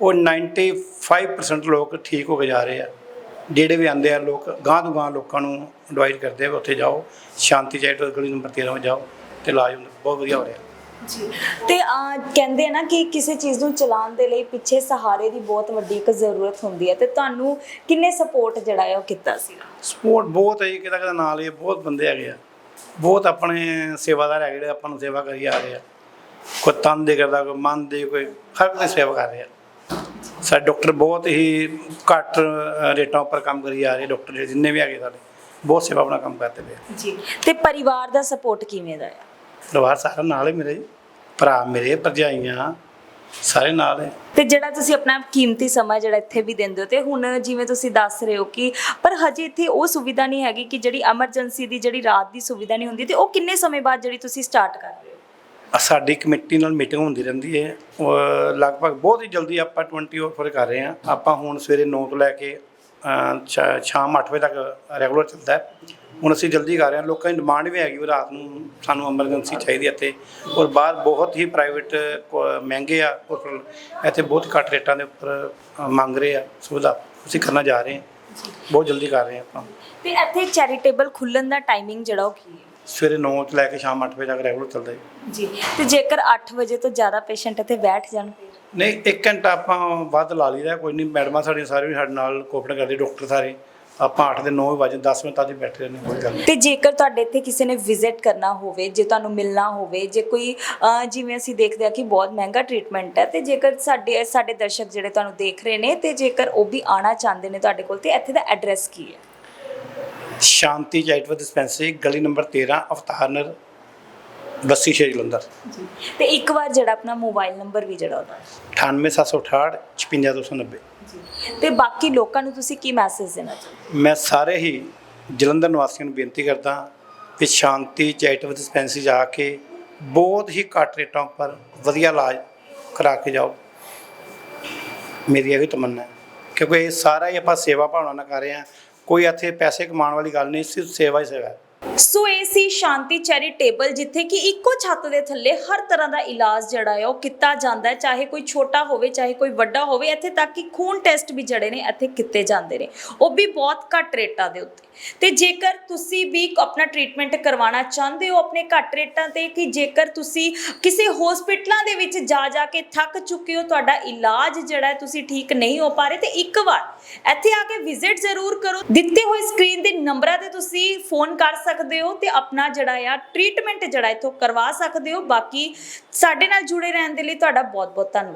ਉਹ 95% ਲੋਕ ਠੀਕ ਹੋ ਕੇ ਜਾ ਰਹੇ ਆ। ਜਿਹੜੇ ਵੀ ਆਉਂਦੇ ਆ ਲੋਕ, ਗਾਂਹ ਤੋਂ ਗਾਂਹ ਲੋਕਾਂ ਨੂੰ ਐਡਵਾਈਜ਼ ਕਰਦੇ ਆ ਵੀ ਉੱਥੇ ਜਾਓ। ਸ਼ਾਂਤੀ ਚੈਰੀਟੇਬਲ ਗਲੀ ਨੰਬਰ 13 ਵਿੱਚ ਜਾਓ ਤੇ ਇਲਾਜ ਹੁੰਦਾ, ਬਹੁਤ ਵਧੀਆ ਹੋ ਰਿਹਾ। ਜੀ। ਤੇ ਅਹ, ਕਹਿੰਦੇ ਆ ਨਾ ਕਿ ਕਿਸੇ ਚੀਜ਼ ਨੂੰ ਚਲਾਉਣ ਦੇ ਲਈ ਪਿੱਛੇ ਸਹਾਰੇ ਦੀ ਬਹੁਤ ਵੱਡੀ ਇੱਕ ਜ਼ਰੂਰਤ ਹੁੰਦੀ ਹੈ ਤੇ ਤੁਹਾਨੂੰ ਕਿੰਨੇ ਸਪੋਰਟ ਜਿਹੜਾ ਹੈ ਉਹ ਕੀਤਾ ਸੀ ਸਪੋਰਟ ਬਹੁਤ ਹੈ ਕਿਹਦਾ ਕਿਹਦਾ ਨਾਲ ਹੀ ਹੈ, ਬਹੁਤ ਬੰਦੇ ਹੈਗੇ ਆ। ਬਹੁਤ ਆਪਣੇ ਸੇਵਾਦਾਰ ਹੈਗੇ ਜਿਹੜੇ ਆਪਾਂ ਨੂੰ ਸੇਵਾ ਕਰੀ ਆ ਰਹੇ ਆ। ਕੋਈ ਤਨ ਦੇ ਕਰਦਾ ਕੋਈ ਮਨ ਦੇ ਕੋਈ ਹਰ ਕੋਈ ਸੇਵਾ ਕਰ ਰਿਹਾ। ਸਾਡੇ ਡਾਕਟਰ ਬਹੁਤ ਹੀ ਘੱਟ ਰੇਟਾਂ ਉੱਪਰ ਕੰਮ ਕਰੀ ਜਾ ਰਹੇ ਡਾਕਟਰ ਜਿੰਨੇ ਵੀ ਹੈਗੇ ਸਾਡੇ ਬਹੁਤ ਸੇਵਾ ਆਪਣਾ ਕੰਮ ਕਰਦੇ ਪਏ ਜੀ। ਤੇ ਪਰਿਵਾਰ ਦਾ ਸਪੋਰਟ ਕਿਵੇਂ ਦਾ ਹੈ ਪਰਿਵਾਰ ਸਾਰਾ ਨਾਲ ਹੈ ਮੇਰੇ ਭਰਾ ਮੇਰੇ ਭਰਜਾਈਆਂ ਸਾਰੇ ਨਾਲ ਹੈ ਤੇ ਜਿਹੜਾ ਤੁਸੀਂ ਆਪਣਾ ਕੀਮਤੀ ਸਮਾਂ ਜਿਹੜਾ ਇੱਥੇ ਵੀ ਦਿੰਦੇ ਹੋ ਤੇ ਹੁਣ ਜਿਵੇਂ ਤੁਸੀਂ ਦੱਸ ਰਹੇ ਹੋ ਕਿ ਪਰ ਹਜੇ ਇੱਥੇ ਉਹ ਸੁਵਿਧਾ ਨਹੀਂ ਹੈਗੀ ਕਿ ਜਿਹੜੀ ਐਮਰਜੈਂਸੀ ਦੀ ਜਿਹੜੀ ਰਾਤ ਦੀ ਸੁਵਿਧਾ ਨਹੀਂ ਹੁੰਦੀ ਤੇ ਉਹ ਕਿੰਨੇ ਸਮੇਂ ਬਾਅਦ ਜਿਹੜੀ ਤੁਸੀਂ ਸਟਾਰਟ ਕਰ ਰਹੇ ਹੋ? ਸਾਡੀ ਕਮੇਟੀ ਨਾਲ ਮੀਟਿੰਗ ਹੁੰਦੀ ਰਹਿੰਦੀ ਹੈ। ਲਗਭਗ ਬਹੁਤ ਹੀ ਜਲਦੀ ਆਪਾਂ 20 ਆਫਰ ਕਰ ਰਹੇ ਹਾਂ। ਆਪਾਂ ਹੁਣ ਸਵੇਰੇ 9 ਤੋਂ ਲੈ ਕੇ ਸ਼ਾਮ 8 ਵਜੇ ਤੱਕ ਰੈਗੂਲਰ ਚੱਲਦਾ ਹੈ। ਹੁਣ ਅਸੀਂ ਜਲਦੀ ਕਰ ਰਹੇ ਹਾਂ। ਲੋਕਾਂ ਦੀ ਡਿਮਾਂਡ ਵੀ ਹੈਗੀ ਵੀ ਰਾਤ ਨੂੰ ਸਾਨੂੰ ਐਮਰਜੈਂਸੀ ਚਾਹੀਦੀ ਹੈ ਇੱਥੇ। ਔਰ ਬਾਹਰ ਬਹੁਤ ਹੀ ਪ੍ਰਾਈਵੇਟ ਮਹਿੰਗੇ ਆ। hospital, ਇੱਥੇ ਬਹੁਤ ਘੱਟ ਰੇਟਾਂ ਦੇ ਉੱਪਰ ਮੰਗ ਰਹੇ ਆ। ਸੁਵਿਧਾ ਅਸੀਂ ਕਰਨਾ ਜਾ ਰਹੇ ਹਾਂ। ਬਹੁਤ ਜਲਦੀ ਕਰ ਰਹੇ ਹਾਂ ਆਪਾਂ। ਤੇ ਇੱਥੇ ਚੈਰੀਟੇਬਲ ਖੁੱਲਣ ਦਾ ਟਾਈਮਿੰਗ ਜਿਹੜਾ ਉਹ ਕੀ ਹੈ? ਸਵੇਰੇ 9 ਤੋਂ ਲੈ ਕੇ ਸ਼ਾਮ 8 ਵਜੇ ਤੱਕ ਰੈਗੂਲਰ ਚੱਲਦਾ ਹੈ ਜੀ। ਤੇ ਜੇਕਰ 8 ਵਜੇ ਤੋਂ ਜ਼ਿਆਦਾ ਪੇਸ਼ੈਂਟ ਇੱਥੇ ਬੈਠ ਜਾਣ ਨਹੀਂ 1 ਘੰਟਾ ਆਪਾਂ ਵੱਧ ਲਾ ਲਈਦਾ। ਕੋਈ ਨਹੀਂ ਮੈਡਮਾਂ ਸਾਡੀਆਂ ਸਾਰੇ ਵੀ ਸਾਡੇ ਨਾਲ ਕੋਆਪਰੇਟ ਕਰਦੇ ਡਾਕਟਰ ਸਾਰੇ। ਆਪਾਂ 8 ਦੇ 9 ਵਜੇ 10 ਮਿੰਟ ਤੱਕ ਬੈਠੇ ਰਹਿੰਦੇ ਕੋਈ ਗੱਲ ਨਹੀਂ ਤੇ ਜੇਕਰ ਤੁਹਾਡੇ ਇੱਥੇ ਕਿਸੇ ਨੇ ਵਿਜ਼ਿਟ ਕਰਨਾ ਹੋਵੇ ਜੇ ਤੁਹਾਨੂੰ ਮਿਲਣਾ ਹੋਵੇ ਜੇ ਕੋਈ ਅਹ, ਜਿਵੇਂ ਅਸੀਂ ਦੇਖਦੇ ਆ ਕਿ ਬਹੁਤ ਮਹਿੰਗਾ ਟ੍ਰੀਟਮੈਂਟ ਹੈ ਤੇ ਜੇਕਰ ਸਾਡੇ ਸਾਡੇ ਦਰਸ਼ਕ ਜਿਹੜੇ ਤੁਹਾਨੂੰ ਦੇਖ ਰਹੇ ਨੇ ਤੇ ਜੇਕਰ ਉਹ ਵੀ ਆਣਾ ਚਾਹੁੰਦੇ ਨੇ ਤੁਹਾਡੇ ਕੋਲ ਤੇ ਇੱਥੇ ਦਾ ਐਡਰੈਸ ਕੀ ਹੈ? ਸ਼ਾਂਤੀ ਚੈਰਿਟੇਬਲ ਡਿਸਪੈਂਸਰੀ ਗਲੀ ਨੰਬਰ 13 ਅਵਤਾਰ ਨਗਰ ਬੱਸੀ ਸ਼ੇਰ ਜਲੰਧਰ। ਤੇ ਇੱਕ ਵਾਰ ਜਿਹੜਾ ਆਪਣਾ ਮੋਬਾਈਲ ਨੰਬਰ ਵੀ ਜਿਹੜਾ ਉਹਦਾ। 98768 55290 ਤੇ ਬਾਕੀ ਲੋਕਾਂ ਨੂੰ ਤੁਸੀਂ ਕੀ ਮੈਸੇਜ ਦੇਣਾ ਚਾਹੁੰਦੇ ਮੈਂ ਸਾਰੇ ਹੀ ਜਲੰਧਰ ਨਿਵਾਸੀਆਂ ਨੂੰ ਬੇਨਤੀ ਕਰਦਾ ਕਿ ਸ਼ਾਂਤੀ ਚੈਰਿਟੇਬਲ ਡਿਸਪੈਂਸਰੀ ਜਾ ਕੇ ਬਹੁਤ ਹੀ ਘੱਟ ਰੇਟਾਂ ਉੱਪਰ ਵਧੀਆ ਇਲਾਜ ਕਰਾ ਕੇ ਜਾਓ। ਮੇਰੀ ਇਹ ਤਮੰਨਾ ਹੈ। ਕਿਉਂਕਿ ਇਹ ਸਾਰਾ ਹੀ ਆਪਾਂ ਸੇਵਾ ਭਾਵਨਾ ਨਾਲ ਕਰ ਰਹੇ ਹਾਂ। ਕੋਈ ਇੱਥੇ ਪੈਸੇ ਕਮਾਉਣ ਵਾਲੀ ਗੱਲ ਨਹੀਂ, ਸਿਰਫ ਸੇਵਾ ਹੀ ਸੇਵਾ ਹੈ। ਸੋ ਇਹ ਸੀ ਸ਼ਾਂਤੀ ਚੈਰੀਟੇਬਲ, ਜਿੱਥੇ ਕਿ ਇੱਕੋ ਛੱਤ ਦੇ ਥੱਲੇ ਹਰ ਤਰ੍ਹਾਂ ਦਾ ਇਲਾਜ ਜਿਹੜਾ ਹੈ ਉਹ ਕੀਤਾ ਜਾਂਦਾ ਹੈ। ਚਾਹੇ ਕੋਈ ਛੋਟਾ ਹੋਵੇ, ਚਾਹੇ ਕੋਈ ਵੱਡਾ ਹੋਵੇ, ਇੱਥੇ ਤੱਕ ਕਿ ਖੂਨ ਟੈਸਟ ਵੀ ਜਿਹੜੇ ਨੇ ਇੱਥੇ ਕੀਤੇ ਜਾਂਦੇ ਨੇ। ਉਹ ਵੀ ਬਹੁਤ ਘੱਟ ਰੇਟਾਂ ਦੇ ਉੱਤੇ। ਤੇ ਜੇਕਰ ਤੁਸੀਂ ਵੀ ਆਪਣਾ ਟ੍ਰੀਟਮੈਂਟ ਕਰਵਾਉਣਾ ਚਾਹੁੰਦੇ ਹੋ ਆਪਣੇ ਘੱਟ ਰੇਟਾਂ ਤੇ, ਕਿ ਜੇਕਰ ਤੁਸੀਂ ਕਿਸੇ ਹਸਪੀਟਲਾਂ ਦੇ ਵਿੱਚ ਜਾ ਜਾ ਕੇ ਥੱਕ ਚੁੱਕੇ ਹੋ, ਤੁਹਾਡਾ ਇਲਾਜ ਜਿਹੜਾ ਹੈ ਤੁਸੀਂ ਠੀਕ ਨਹੀਂ ਹੋ ਪਾ ਰਹੇ, ਤੇ ਇੱਕ ਵਾਰ ਇੱਥੇ ਆ ਕੇ ਵਿਜ਼ਿਟ ਜ਼ਰੂਰ ਕਰੋ। ਦਿੱਤੇ ਹੋਏ ਸਕਰੀਨ ਦੇ ਨੰਬਰਾਂ ਤੇ ਤੁਸੀਂ ਫੋਨ ਕਰ ਸਕਦੇ ਸਕਦੇ ਹੋ ਤੇ ਆਪਣਾ ਜਿਹੜਾ ਆ ਟ੍ਰੀਟਮੈਂਟ ਜਿਹੜਾ ਇਥੋਂ ਕਰਵਾ ਸਕਦੇ ਹੋ। ਬਾਕੀ ਸਾਡੇ ਨਾਲ ਜੁੜੇ ਰਹਿਣ ਦੇ ਲਈ ਤੁਹਾਡਾ ਬਹੁਤ ਬਹੁਤ ਧੰਨਵਾਦ।